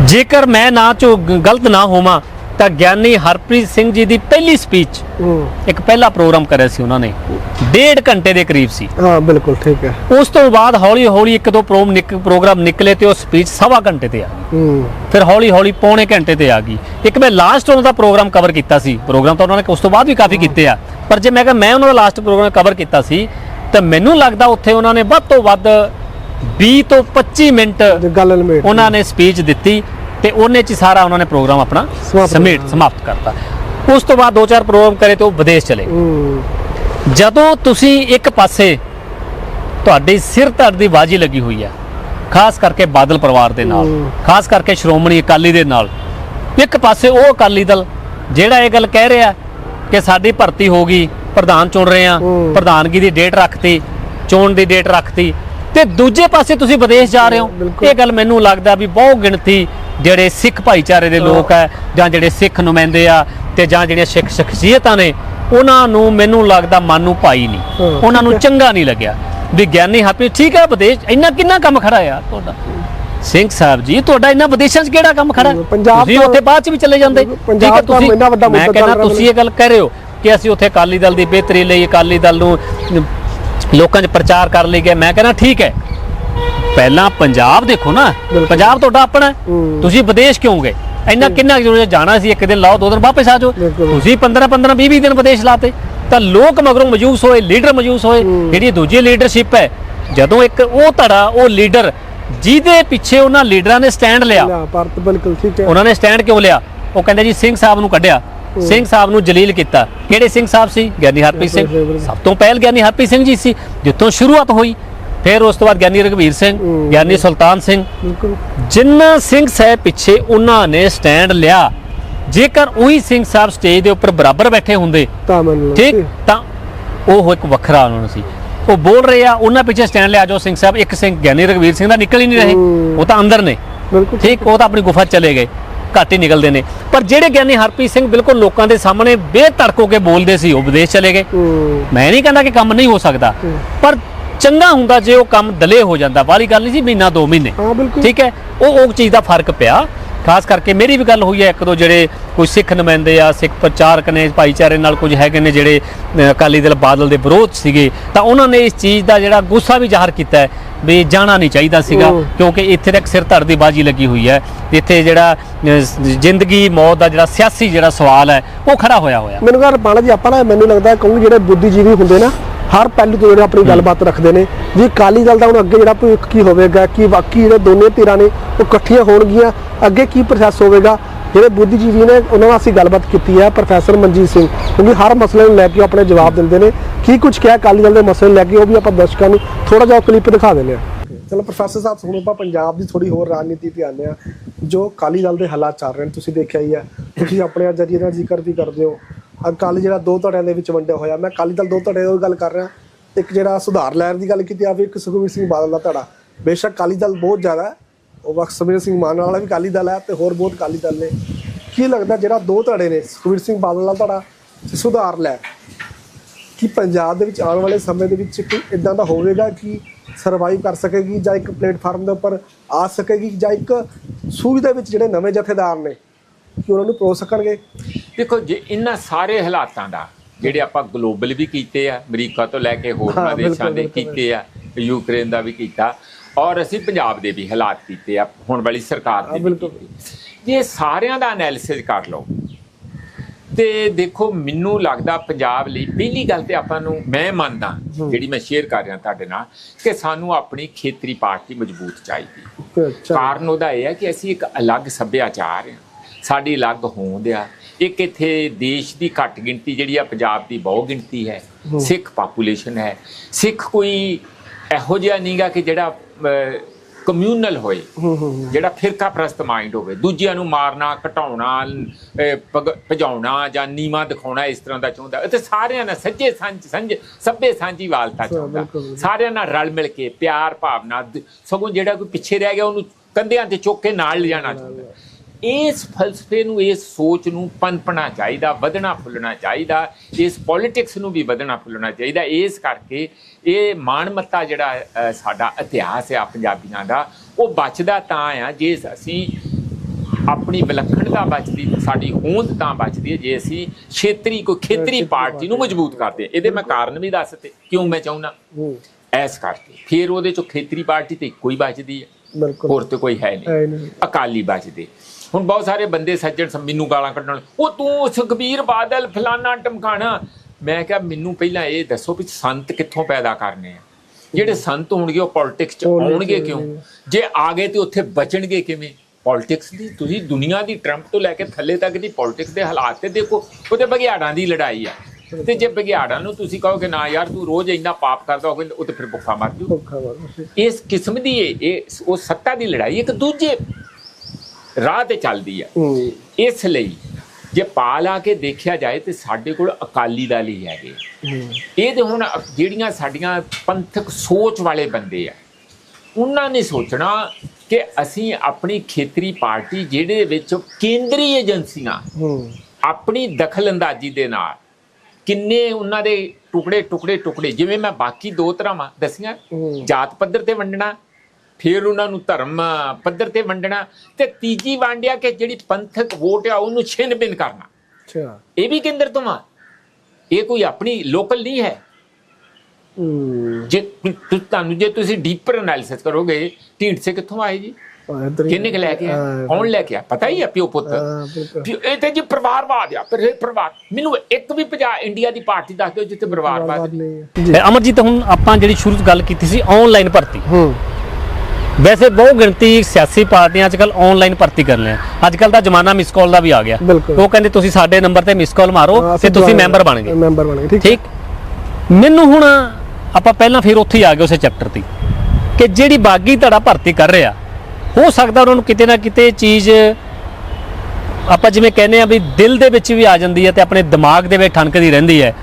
ਜੇਕਰ ਮੈਂ ਨਾ ਚੋ ਗਲਤ ਨਾ ਹੋਵਾਂ ਤਾਂ ਗਿਆਨੀ ਹਰਪ੍ਰੀਤ ਸਿੰਘ ਜੀ ਦੀ ਪਹਿਲੀ ਸਪੀਚ ਹੂੰ। ਇੱਕ ਪਹਿਲਾ ਪ੍ਰੋਗਰਾਮ ਕਰਿਆ ਸੀ ਉਹਨਾਂ ਨੇ। ਡੇਢ ਘੰਟੇ ਦੇ ਕਰੀਬ ਸੀ। ਹਾਂ ਬਿਲਕੁਲ ਠੀਕ ਹੈ। ਉਸ ਤੋਂ ਬਾਅਦ ਹੌਲੀ ਹੌਲੀ ਇੱਕ ਦੋ ਪ੍ਰੋਮ ਨਿਕ ਪ੍ਰੋਗਰਾਮ ਨਿਕਲੇ ਤੇ ਉਹ ਸਪੀਚ ਸਵਾ ਘੰਟੇ ਤੇ ਆ ਹੂੰ। ਫਿਰ ਹੌਲੀ ਹੌਲੀ ਪੌਣੇ ਘੰਟੇ ਤੇ ਆ ਗਈ। ਇੱਕ ਮੈਂ ਲਾਸਟ ਉਹਨਾਂ ਦਾ ਪ੍ਰੋਗਰਾਮ ਕਵਰ ਕੀਤਾ ਸੀ। ਪ੍ਰੋਗਰਾਮ ਤਾਂ ਉਹਨਾਂ ਨੇ ਉਸ ਤੋਂ ਬਾਅਦ ਵੀ ਕਾਫੀ ਕੀਤੇ ਆ। ਪਰ ਜੇ ਮੈਂ ਕਿਹਾ ਮੈਂ ਉਹਨਾਂ ਦਾ ਲਾਸਟ ਪ੍ਰੋਗਰਾਮ ਕਵਰ ਕੀਤਾ ਸੀ ਤਾਂ ਮੈਨੂੰ ਲੱਗਦਾ ਉੱਥੇ ਉਹਨਾਂ ਨੇ ਵੱਧ ਤੋਂ ਵੱਧ 20 ਤੋਂ 25 ਮਿੰਟ ਗੱਲ ਉਹਨਾਂ ਨੇ ਸਪੀਚ ਦਿੱਤੀ ਤੇ ਉਹਨੇ ਚ ਹੀ ਸਾਰਾ ਉਹਨਾਂ ਨੇ ਪ੍ਰੋਗਰਾਮ ਆਪਣਾ ਸਮਾਪਤ ਸਮੇਟ। ਸਮਾਪਤ ਕਰਤਾ। ਉਸ ਤੋਂ ਬਾਅਦ ਦੋ ਚਾਰ ਪ੍ਰੋਗਰਾਮ ਕਰੇ ਤੇ ਉਹ ਵਿਦੇਸ਼ ਚਲੇ ਗਏ। ਹੂੰ। ਜਦੋਂ ਤੁਸੀਂ ਇੱਕ ਪਾਸੇ ਤੁਹਾਡੀ ਸਿਰ ਧੜ ਦੀ ਬਾਜੀ ਲੱਗੀ ਹੋਈ ਹੈ ਖਾਸ ਕਰਕੇ ਬਾਦਲ ਪਰਿਵਾਰ ਦੇ ਨਾਲ। ਖਾਸ ਕਰਕੇ ਸ਼੍ਰੋਮਣੀ ਅਕਾਲੀ ਦੇ ਨਾਲ ਇੱਕ ਪਾਸੇ ਉਹ ਅਕਾਲੀ ਦਲ ਜਿਹੜਾ ਇਹ ਗੱਲ ਕਹਿ ਰਿਹਾ ਕਿ ਸਾਡੀ ਭਰਤੀ ਹੋ ਗਈ ਪ੍ਰਧਾਨ ਚੁਣ ਰਹੇ ਆ। ਪ੍ਰਧਾਨਗੀ ਦੀ ਡੇਟ ਰੱਖਤੀ ਚੋਣ ਦੀ ਡੇਟ ਰੱਖਤੀ ਤੇ ਦੂਜੇ ਪਾਸੇ ਤੁਸੀਂ ਵਿਦੇਸ਼ ਜਾ ਰਹੇ ਹੋ। ਇਹ ਗੱਲ ਮੈਨੂੰ ਲੱਗਦਾ ਵੀ ਬਹੁ ਗਿਣਤੀ ਜਿਹੜੇ ਸਿੱਖ ਭਾਈਚਾਰੇ ਦੇ ਲੋਕ ਹੈ ਜਾਂ ਜਿਹੜੇ ਸਿੱਖ ਨੁਮਾਇੰਦੇ ਆ ਤੇ ਜਾਂ ਜਿਹੜੀਆਂ ਸਿੱਖ ਸ਼ਖਸੀਅਤਾਂ ਨੇ ਉਹਨਾਂ ਨੂੰ ਮੈਨੂੰ ਲੱਗਦਾ ਮਨ ਨੂੰ ਪਾਈ ਨਹੀਂ। ਉਹਨਾਂ ਨੂੰ। ਚੰਗਾ ਨਹੀਂ ਲੱਗਿਆ। ਵੀ ਗਿਆਨੀ ਹਾਪੀ ਠੀਕ ਹੈ ਵਿਦੇਸ਼ ਇੰਨਾ ਕਿੰਨਾ ਕੰਮ ਖੜਾ ਯਾਰ ਤੁਹਾਡਾ? ਸਿੰਘ ਸਾਹਿਬ ਜੀ ਤੁਹਾਡਾ ਇੰਨਾ ਵਿਦੇਸ਼ਾਂ 'ਚ ਕਿਹੜਾ ਕੰਮ ਖੜਾ? ਪੰਜਾਬ ਤੁਸੀਂ ਤਾਂ- ਉੱਥੇ ਬਾਅਦ 'ਚ ਵੀ ਚਲੇ ਜਾਂਦੇ। ਠੀਕ ਹੈ, ਤੁਸੀਂ- ਇੰਨਾ ਵੱਡਾ ਮੈਂ ਕਹਿੰਦਾ ਤੁਸੀਂ ਇਹ ਗੱਲ ਕਹਿ ਰਹੇ ਹੋ ਕਿ ਅਸੀਂ ਉੱਥੇ ਅਕਾਲੀ ਦਲ ਦੀ ਬਿਹਤਰੀ ਲਈ ਅਕਾਲੀ ਦਲ ਨੂੰ ਲੋਕਾਂ 'ਚ ਪ੍ਰਚਾਰ ਕਰ ਲਈ ਗਏ। ਮੈਂ ਕਹਿੰਦਾ ਠੀਕ ਹੈ। ਪਹਿਲਾਂ ਪੰਜਾਬ ਦੇਖੋ ਨਾ। ਪੰਜਾਬ ਤੁਹਾਡਾ ਆਪਣਾ। ਤੁਸੀਂ ਵਿਦੇਸ਼ ਕਿਉਂ ਗਏ? ਇੰਨਾ ਕਿੰਨਾ ਜ਼ਰੂਰੀ ਜਾਣਾ ਸੀ ਇੱਕ ਦਿਨ ਲਾਓ ਦੋ ਦਿਨ ਵਾਪਸ ਆ ਜਾਓ। ਤੁਸੀਂ 15 15 20 20 ਦਿਨ ਵਿਦੇਸ਼ ਲਾਤੇ। ਤਾਂ ਲੋਕ ਮਗਰੋਂ ਮਜੂਸ ਹੋਏ ਲੀਡਰ ਮਜੂਸ ਹੋਏ। ਜਿਹੜੀ ਦੂਜੀ ਲੀਡਰਸ਼ਿਪ ਹੈ ਜਦੋਂ ਇੱਕ ਉਹ ਧੜਾ ਉਹ ਲੀਡਰ ਜਿਹਦੇ ਪਿੱਛੇ ਉਹਨਾਂ ਲੀਡਰਾਂ ਨੇ ਸਟੈਂਡ ਲਿਆ। ਭਾਰਤ ਬਿਲਕੁਲ ਠੀਕ ਹੈ। ਉਹਨਾਂ ਨੇ ਸਟੈਂਡ ਕਿਉਂ ਲਿਆ? ਉਹ ਕਹਿੰਦੇ ਜੀ ਸਿੰਘ ਸਾਹਿਬ ਨੂੰ ਕੱਢਿਆ। ਸਿੰਘ ਸਾਹਿਬ ਨੂੰ ਜਲੀਲ ਕੀਤਾ। ਕਿਹੜੇ ਸਿੰਘ ਸਾਹਿਬ ਸੀ? ਗਿਆਨੀ ਹਰਪ੍ਰੀਤ ਸਿੰਘ। ਸਭ ਤੋਂ ਪਹਿਲ ਗਿਆਨੀ ਹਰਪ੍ਰੀਤ ਸਿੰਘ ਜੀ ਸੀ ਜਿੱਥੋਂ ਸ਼ੁਰੂਆਤ ਹੋਈ। ਫਿਰ ਉਸ ਤੋਂ ਬਾਅਦ ਗਿਆਨੀ ਰਘਵੀਰ ਸਿੰਘ। ਗਿਆਨੀ ਸੁਲਤਾਨ ਸਿੰਘ। ਜਿੰਨਾ ਸਿੰਘ ਸਾਹਿਬ ਪਿੱਛੇ ਉਹਨਾਂ ਨੇ ਸਟੈਂਡ ਲਿਆ ਜੇਕਰ ਉਹੀ ਸਿੰਘ ਸਾਹਿਬ ਸਟੇਜ ਦੇ ਉੱਪਰ ਬਰਾਬਰ ਬੈਠੇ ਹੁੰਦੇ ਤਾਂ ਮੰਨ ਲਓ ਠੀਕ? ਤਾਂ ਉਹ ਇੱਕ ਵੱਖਰਾ ਉਹਨਾਂ ਸੀ। ਉਹ ਬੋਲ ਰਹੇ ਆ ਉਹਨਾਂ ਪਿੱਛੇ ਸਟੈਂਡ ਲਿਆ ਜੋ ਸਿੰਘ ਸਾਹਿਬ ਇੱਕ ਸਿੰਘ ਗਿਆਨੀ ਰਘਵੀਰ ਸਿੰਘ ਦਾ ਨਿਕਲ ਹੀ ਨਹੀਂ ਰਹੇ। ਉਹ ਤਾਂ ਅੰਦਰ ਨੇ। ਠੀਕ? ਉਹ ਤਾਂ ਆਪਣੀ ਗੁਫਾ ਚਲੇ ਗਏ ਘੱਟ ਹੀ ਨਿਕਲਦੇ ਨੇ। ਪਰ ਜਿਹੜੇ ਗਿਆਨੀ ਹਰਪ੍ਰੀਤ ਸਿੰਘ ਬਿਲਕੁਲ ਲੋਕਾਂ ਦੇ ਸਾਹਮਣੇ ਬੇਤੜਕ ਹੋ ਕੇ ਬੋਲਦੇ ਸੀ ਉਹ ਵਿਦੇਸ਼ ਚਲੇ ਗਏ। ਮੈਂ ਨਹੀਂ ਕਹਿੰਦਾ ਕਿ ਕੰਮ ਨਹੀਂ ਹੋ ਸਕਦਾ। ਪਰ ਚੰਗਾ ਹੁੰਦਾ ਜੇ ਉਹ ਕੰਮ ਦਲੇ ਹੋ ਜਾਂਦਾ। ਵਾਲੀ ਗੱਲ ਨਹੀਂ ਸੀ ਮਹੀਨਾ ਦੋ ਮਹੀਨੇ। ਹਾਂ ਬਿਲਕੁਲ। ਠੀਕ ਹੈ? ਉਹ ਉਹ ਚੀਜ਼ ਦਾ ਫ਼ਰਕ ਪਿਆ। ਖਾਸ ਕਰਕੇ ਮੇਰੀ ਵੀ ਗੱਲ ਹੋਈ ਹੈ ਇੱਕ ਦੋ ਜਿਹੜੇ ਕੋਈ ਸਿੱਖ ਨੁਮਾਇੰਦੇ ਆ ਸਿੱਖ ਪ੍ਰਚਾਰਕ ਨੇ ਭਾਈਚਾਰੇ ਨਾਲ ਕੁਝ ਹੈਗੇ ਨੇ ਜਿਹੜੇ ਅਕਾਲੀ ਦਲ ਬਾਦਲ ਦੇ ਵਿਰੋਧ ਸੀਗੇ ਤਾਂ ਉਹਨਾਂ ਨੇ ਇਸ ਚੀਜ਼ ਦਾ ਜਿਹੜਾ ਗੁੱਸਾ ਵੀ ਜ਼ਾਹਰ ਕੀਤਾ ਹੈ ਵੀ ਜਾਣਾ ਨਹੀਂ ਚਾਹੀਦਾ ਸੀਗਾ। ਕਿਉਂਕਿ ਇੱਥੇ ਤੱਕ ਸਿਰ ਧੜ ਦੀ ਬਾਜੀ ਲੱਗੀ ਹੋਈ ਹੈ। ਇੱਥੇ ਜਿਹੜਾ ਜ਼ਿੰਦਗੀ ਮੌਤ ਦਾ ਜਿਹੜਾ ਸਿਆਸੀ ਜਿਹੜਾ ਸਵਾਲ ਹੈ ਉਹ ਖੜਾ ਹੋਇਆ ਹੋਇਆ। ਮੈਨੂੰ ਕਹਿੰਦਾ ਬਾਲਾ ਜੀ ਆਪਾਂ ਨਾ ਮੈਨੂੰ ਲੱਗਦਾ ਕਹੂੰ ਜਿਹੜੇ ਬੁੱਧੀਜੀਵੀ ਹੁੰਦੇ ਨਾ ਹਰ ਪਹਿਲੂ ਤੋਂ ਜਿਹੜੇ ਆਪਣੀ ਗੱਲਬਾਤ ਰੱਖਦੇ ਨੇ। ਜੀ ਅਕਾਲੀ ਦਲ ਦਾ ਹੁਣ ਅੱਗੇ ਜਿਹੜਾ ਭਵਿੱਖ ਕੀ ਹੋਵੇਗਾ ਕੀ ਬਾਕੀ ਜਿਹੜੇ ਦੋਨੇ ਧਿਰਾਂ ਨੇ ਉਹ ਇਕੱਠੀਆਂ ਹੋਣਗੀਆਂ ਅੱਗੇ ਕੀ ਪ੍ਰੋਸੈਸ ਹੋਵੇਗਾ? ਜਿਹੜੇ ਬੁੱਧੀਜੀਵੀ ਨੇ ਉਹਨਾਂ ਨਾਲ ਅਸੀਂ ਗੱਲਬਾਤ ਕੀਤੀ ਹੈ ਪ੍ਰੋਫੈਸਰ ਮਨਜੀਤ ਸਿੰਘ। ਕਿਉਂਕਿ ਹਰ ਮਸਲੇ ਨੂੰ ਲੈ ਕੇ ਆਪਣੇ ਜਵਾਬ ਦਿੰਦੇ ਨੇ। ਕੀ ਕੁਝ ਕਿਹਾ ਅਕਾਲੀ ਦਲ ਦੇ ਮਸਲੇ ਨੂੰ ਲੈ ਕੇ ਉਹ ਵੀ ਆਪਾਂ ਦਰਸ਼ਕਾਂ ਨੂੰ ਥੋੜਾ ਜਿਹਾ ਕਲਿੱਪ ਦਿਖਾ ਦਿੰਦੇ ਹਾਂ। ਚਲੋ ਪ੍ਰੋਫੈਸਰ ਸਾਹਿਬ ਹੁਣ ਆਪਾਂ ਪੰਜਾਬ ਦੀ ਥੋੜੀ ਹੋਰ ਰਾਜਨੀਤੀ ਤੇ ਆਉਂਦੇ ਆ ਜੋ ਅਕਾਲੀ ਦਲ ਦੇ ਹਾਲਾਤ ਚੱਲ ਰਹੇ ਨੇ ਤੁਸੀਂ ਦੇਖਿਆ ਹੀ ਹੈ। ਤੁਸੀਂ ਆਪਣੇ ਜਰੀਏ ਨਾਲ ਜ਼ਿਕਰ ਵੀ ਕਰਦੇ ਹੋ। ਅਕਾਲੀ ਜਿਹੜਾ ਦੋ ਧੜਿਆਂ ਦੇ ਵਿੱਚ ਵੰਡਿਆ ਹੋਇਆ, ਮੈਂ ਅਕਾਲੀ ਦਲ ਦੋ ਧੜਿਆਂ ਦੀ ਗੱਲ ਕਰ ਰਿਹਾ। ਇੱਕ ਜਿਹੜਾ ਸੁਧਾਰ ਲਹਿਰ ਦੀ ਗੱਲ ਕੀਤੀ ਜਾਵੇ ਇੱਕ ਸੁਖਬੀਰ ਸਿੰਘ ਬਾਦਲ ਦਾ ਧੜਾ ਬੇਸ਼ੱਕ ਅਕਾਲੀ ਦਲ ਬਹੁਤ ਜ਼ਿਆਦਾ ਹੈ, ਉਹ ਵਕਤ ਸਮੀਰ ਸਿੰਘ ਮਾਨ ਵਾਲਾ ਵੀ ਅਕਾਲੀ ਦਲ ਹੈ ਤੇ ਹੋਰ ਬਹੁਤ ਅਕਾਲੀ ਦਲ ਨੇ। ਕੀ ਲੱਗਦਾ ਜਿਹੜਾ ਦੋ ਧੜੇ ਨੇ, ਸੁਖਬੀਰ ਸਿੰਘ ਬਾਦਲ ਦਾ ਧੜਾ ਤੇ ਸੁਧਾਰ ਲਹਿਰ ਕਿ ਪੰਜਾਬ ਦੇ ਵਿੱਚ ਆਉਣ ਵਾਲੇ ਸਮੇਂ ਦੇ ਵਿੱਚ ਕੋਈ ਇਦਾਂ ਦਾ ਹੋਵੇਗਾ ਕਿ ਸਰਵਾਈਵ ਕਰ ਸਕੇਗੀ ਜਾਂ ਇੱਕ ਪਲੇਟਫਾਰਮ ਦੇ ਉੱਪਰ ਆ ਸਕੇਗੀ ਜਾਂ ਇੱਕ ਸੂਝ ਦੇ ਵਿੱਚ ਜਿਹੜੇ ਨਵੇਂ ਜਥੇਦਾਰ ਨੇ, ਕਿ ਉਹਨਾਂ ਨੂੰ ਪਰੋ ਸਕਣਗੇ? ਦੇਖੋ ਜੇ ਇਹਨਾਂ ਸਾਰੇ ਹਾਲਾਤਾਂ ਦਾ ਜਿਹੜੇ ਆਪਾਂ ਗਲੋਬਲ ਵੀ ਕੀਤੇ ਆ ਅਮਰੀਕਾ ਤੋਂ ਲੈ ਕੇ ਹੋਰਨਾਂ ਦੇਸ਼ਾਂ ਦੇ। ਕੀਤੇ ਆ ਯੂਕਰੇਨ ਦਾ ਵੀ ਕੀਤਾ ਔਰ ਅਸੀਂ ਪੰਜਾਬ ਦੇ ਵੀ ਹਾਲਾਤ ਕੀਤੇ ਆ ਹੁਣ ਵਾਲੀ ਸਰਕਾਰ ਦੇ ਬਿਲਕੁਲ। ਜੇ ਸਾਰਿਆਂ ਦਾ ਐਨਾਲਿਸਿਸ ਕਰ ਲਓ ਤੇ ਦੇਖੋ ਮੈਨੂੰ ਲੱਗਦਾ ਪੰਜਾਬ ਲਈ ਪਹਿਲੀ ਗੱਲ ਤੇ ਆਪਾਂ ਨੂੰ ਮੈਂ ਮੰਨਦਾ ਜਿਹੜੀ ਮੈਂ ਸ਼ੇਅਰ ਕਰ ਰਿਹਾ ਤੁਹਾਡੇ ਨਾਲ ਕਿ ਸਾਨੂੰ ਆਪਣੀ ਖੇਤਰੀ ਪਾਰਟੀ ਮਜ਼ਬੂਤ ਚਾਹੀਦੀ ਕਾਰਨ ਉਹਦਾ ਇਹ ਹੈ ਕਿ ਅਸੀਂ ਇੱਕ ਅਲੱਗ ਸੱਭਿਆਚਾਰ ਹਾਂ ਸਾਡੀ ਅਲੱਗ ਹੋਂਦ ਆ ਇੱਕ ਇੱਥੇ ਦੇਸ਼ ਦੀ ਘੱਟ ਗਿਣਤੀ ਜਿਹੜੀ ਆ ਪੰਜਾਬ ਦੀ ਬਹੁ ਗਿਣਤੀ ਹੈ ਸਿੱਖ ਪਾਪੂਲੇਸ਼ਨ ਹੈ। ਸਿੱਖ ਕੋਈ ਇਹੋ ਜਿਹਾ ਨਹੀਂਗਾ ਕਿ ਜਿਹੜਾ ਕਮਿਊਨਲ ਹੋਏ। ਜਿਹੜਾ ਫਿਰਕਾ ਪ੍ਰਸਤ ਮਾਈਂਡ ਹੋਵੇ। ਦੂਜਿਆਂ ਨੂੰ ਮਾਰਨਾ ਘਟਾਉਣਾ ਭਜਾਉਣਾ ਜਾਂ ਨੀਵਾ ਦਿਖਾਉਣਾ ਇਸ ਤਰ੍ਹਾਂ ਦਾ ਚਾਹੁੰਦਾ। ਅਤੇ ਸਾਰਿਆਂ ਨਾਲ ਸੱਜੇ ਸੰਜ ਸੰਜ ਸੱਭੇ ਸਾਂਝੀ ਵਾਲਤਾ ਚਾਹੁੰਦਾ। ਸਾਰਿਆਂ ਨਾਲ ਰਲ ਮਿਲ ਕੇ ਪਿਆਰ ਭਾਵਨਾ ਸਗੋਂ ਜਿਹੜਾ ਕੋਈ ਪਿੱਛੇ ਰਹਿ ਗਿਆ ਉਹਨੂੰ ਕੰਧਿਆਂ ਤੇ ਚੁੱਕ ਕੇ ਨਾਲ ਲਿਜਾਣਾ ਚਾਹੁੰਦਾ। ਇਸ ਫਲਸਫੇ ਨੂੰ ਇਸ ਸੋਚ ਨੂੰ ਪਨਪਣਾ ਚਾਹੀਦਾ ਵਧਣਾ ਫੁੱਲਣਾ ਚਾਹੀਦਾ ਇਸ ਪੋਲਿਟਿਕਸ ਨੂੰ ਵੀ ਵਧਣਾ ਫੁੱਲਣਾ ਚਾਹੀਦਾ। ਇਸ ਕਰਕੇ ਇਹ ਮਾਨਮੱਤਾ ਜਿਹੜਾ ਸਾਡਾ ਇਤਿਹਾਸ ਹੈ ਪੰਜਾਬੀਆਂ ਦਾ ਉਹ ਬਚਦਾ ਤਾਂ ਆ। ਜੇ ਅਸੀਂ ਆਪਣੀ ਵਿਲੱਖਣਤਾ ਬਚਦੀ ਸਾਡੀ ਹੋਂਦ ਤਾਂ ਬਚਦੀ ਹੈ। ਜੇ ਅਸੀਂ ਖੇਤਰੀ ਕੋਈ ਖੇਤਰੀ ਪਾਰਟੀ ਨੂੰ ਮਜ਼ਬੂਤ ਕਰਦੇ ਇਹਦੇ ਮੈਂ ਕਾਰਨ ਵੀ ਦੱਸ ਤੇ ਕਿਉਂ ਮੈਂ ਚਾਹੁੰਦਾ? ਐਸ ਕਰਕੇ। ਫਿਰ ਉਹਦੇ ਚੋਂ ਖੇਤਰੀ ਪਾਰਟੀ ਤੇ ਹੀ ਬਚਦੀ ਹੈ। ਬਿਲਕੁਲ। ਹੋਰ ਤੇ ਕੋਈ ਹੈ ਨਹੀਂ। ਅਕਾਲੀ ਬਚਦੇ। ਹੁਣ ਬਹੁਤ ਸਾਰੇ ਬੰਦੇ ਸੱਜਣ ਮੈਨੂੰ ਗਾਲਾਂ ਕੱਢਣ ਉਹ ਤੂੰ ਸੁਖਬੀਰ ਬਾਦਲ ਫਲਾਨਾ ਟਮਕਾਣਾ ਮੈਂ ਕਿਹਾ ਮੈਨੂੰ ਪਹਿਲਾਂ ਇਹ ਦੱਸੋ ਵੀ ਸੰਤ ਕਿੱਥੋਂ ਪੈਦਾ ਕਰਨੇ ਆ? ਜਿਹੜੇ ਸੰਤ ਹੋਣਗੇ ਉਹ ਪੋਲਿਟਿਕਸ ਚ ਉਹ ਆਉਣਗੇ। ਕਿਉਂ? ਜੇ ਆ ਗਏ ਤੇ ਉੱਥੇ ਬਚਣਗੇ ਕਿਵੇਂ? ਪੋਲਿਟਿਕਸ ਦੀ ਤੁਸੀਂ ਦੁਨੀਆ ਦੀ ਟਰੰਪ ਤੋਂ ਲੈ ਕੇ ਥੱਲੇ ਤੱਕ ਦੀ ਪੋਲਿਟਿਕਸ ਦੇ ਹਾਲਾਤ ਤੇ ਦੇਖੋ ਉਹਦੇ ਬਘਿਆੜਾਂ ਦੀ ਲੜਾਈ ਆ। ਤੇ ਜੇ ਬਘਿਆੜਾਂ ਨੂੰ ਤੁਸੀਂ ਕਹੋਗੇ ਨਾ ਯਾਰ ਤੂੰ ਰੋਜ਼ ਇੰਨਾ ਪਾਪ ਕਰਦਾ ਹੋਵੇ ਉਹ ਤੇ ਫਿਰ ਭੁੱਖਾ ਮਰ ਜੂ ਇਸ ਕਿਸਮ ਦੀ ਇਹ ਉਹ ਸੱਤਾ ਦੀ ਲੜਾਈ ਇੱਕ ਦੂਜੇ ਰਾਹ ਤੇ ਚੱਲਦੀ ਆ ਹੂੰ ਇਸ ਲਈ ਜੇ ਪਾ ਲਾ ਕੇ ਦੇਖਿਆ ਜਾਏ ਤੇ ਸਾਡੇ ਕੋਲ ਅਕਾਲੀ ਦਲ ਹੀ ਹੈਗੇ ਇਹ ਤੇ ਹੁਣ ਜਿਹੜੀਆਂ ਸਾਡੀਆਂ ਪੰਥਕ ਸੋਚ ਵਾਲੇ ਬੰਦੇ ਆ ਉਹਨਾਂ ਨੇ ਸੋਚਣਾ ਕਿ ਅਸੀਂ ਆਪਣੀ ਖੇਤਰੀ ਪਾਰਟੀ ਜਿਹੜੇ ਵਿੱਚ ਕੇਂਦਰੀ ਏਜੰਸੀਆਂ ਆਪਣੀ ਦਖਲਅੰਦਾਜ਼ੀ ਦੇ ਨਾਲ ਕਿੰਨੇ ਉਹਨਾਂ ਦੇ ਟੁਕੜੇ ਟੁਕੜੇ ਟੁਕੜੇ ਜਿਵੇਂ ਮੈਂ ਬਾਕੀ ਦੋ ਤਰ੍ਹਾਂ ਦਸੀਆਂ। ਜਾਤ ਪੱਧਰ ਤੇ ਵੰਡਣਾ ਫਿਰ ਉਹਨਾਂ ਨੂੰ ਧਰਮ ਪੱਧਰ ਤੇ ਵੰਡਣਾ ਤੇ ਤੀਜੀ ਵੰਡਿਆ ਕਿ ਜਿਹੜੀ ਪੰਥਕ ਵੋਟ ਆ ਉਹਨੂੰ ਛਿੰਨ ਬਿਨ ਕਰਨਾ। ਅੱਛਾ। ਇਹ ਵੀ ਕੇਂਦਰ ਤੋਂ ਆ। ਇਹ ਕੋਈ ਆਪਣੀ ਲੋਕਲ ਨਹੀਂ ਹੈ। ਜੇ ਤੁਹਾਨੂੰ ਜੇ ਤੁਸੀਂ ਡੀਪਰ ਐਨਾਲਿਸਿਸ ਕਰੋਗੇ ਢੀਂਡ ਸੇ ਕਿੱਥੋਂ ਆਏ ਜੀ? ਆ, ਕਿੰਨੇ ਕੁ ਲੈ ਕੇ ਕੌਣ ਲੈ ਕੇ ਆ? ਪਤਾ ਹੀ ਹੈ ਪਿਓ ਪੁੱਤ। ਇਹ ਤੇ ਜੀ ਪਰਿਵਾਰਵਾਦ ਆ। ਪਰ ਇਹ ਪਰਿਵਾਰ ਮੈਨੂੰ ਇੱਕ ਵੀ ਪੰਜਾ ਇੰਡੀਆ ਦੀ ਪਾਰਟੀ ਦੱਸ ਦਿਓ ਜਿੱਥੇ ਪਰਿਵਾਰਵਾਦ ਨਹੀਂ। ਅਮਰਜੀਤ ਹੁਣ ਆਪਾਂ ਜਿਹੜੀ ਸ਼ੁਰੂ 'ਚ ਗੱਲ ਕੀਤੀ ਸੀ ਆਨਲਾਈਨ ਭਰਤੀ। ਹੂੰ। ਵੈਸੇ ਬਹੁ ਗਿਣਤੀ ਸਿਆਸੀ ਪਾਰਟੀਆਂ ਅੱਜਕੱਲ ਆਨਲਾਈਨ ਭਰਤੀ ਕਰ ਲਿਆ ਅੱਜਕੱਲ ਦਾ ਜ਼ਮਾਨਾ ਮਿਸ ਕਾਲ ਦਾ ਵੀ ਆ ਗਿਆ। ਬਿਲਕੁਲ। ਉਹ ਕਹਿੰਦੇ ਤੁਸੀਂ ਸਾਡੇ ਨੰਬਰ ਤੇ ਮਿਸ ਕਾਲ ਮਾਰੋ ਤੇ ਤੁਸੀਂ ਮੈਂਬਰ ਬਣ ਗਏ। ਮੈਂਬਰ ਬਣ ਗਏ ਠੀਕ ਠੀਕ? ਮੈਨੂੰ ਹੁਣ ਆਪਾਂ ਪਹਿਲਾਂ ਫਿਰ ਉੱਥੇ ਹੀ ਆ ਗਏ ਉਸੇ ਚੈਪਟਰ ਤੇ। ਕਿ ਜਿਹੜੀ ਬਾਗੀ ਧੜਾ ਭਰਤੀ ਕਰ ਰਿਹਾ ਹੋ ਸਕਦਾ ਉਹਨਾਂ ਨੂੰ ਕਿਤੇ ਨਾ ਕਿਤੇ ਇਹ ਚੀਜ਼ ਆਪਾਂ ਜਿਵੇਂ ਕਹਿੰਦੇ ਆ ਵੀ ਦਿਲ ਦੇ ਵਿੱਚ ਵੀ ਆ ਜਾਂਦੀ ਹੈ ਤੇ ਆਪਣੇ ਦਿਮਾਗ ਦੇ ਵਿੱਚ ਠਣਕਦੀ ਰਹਿੰਦੀ ਹੈ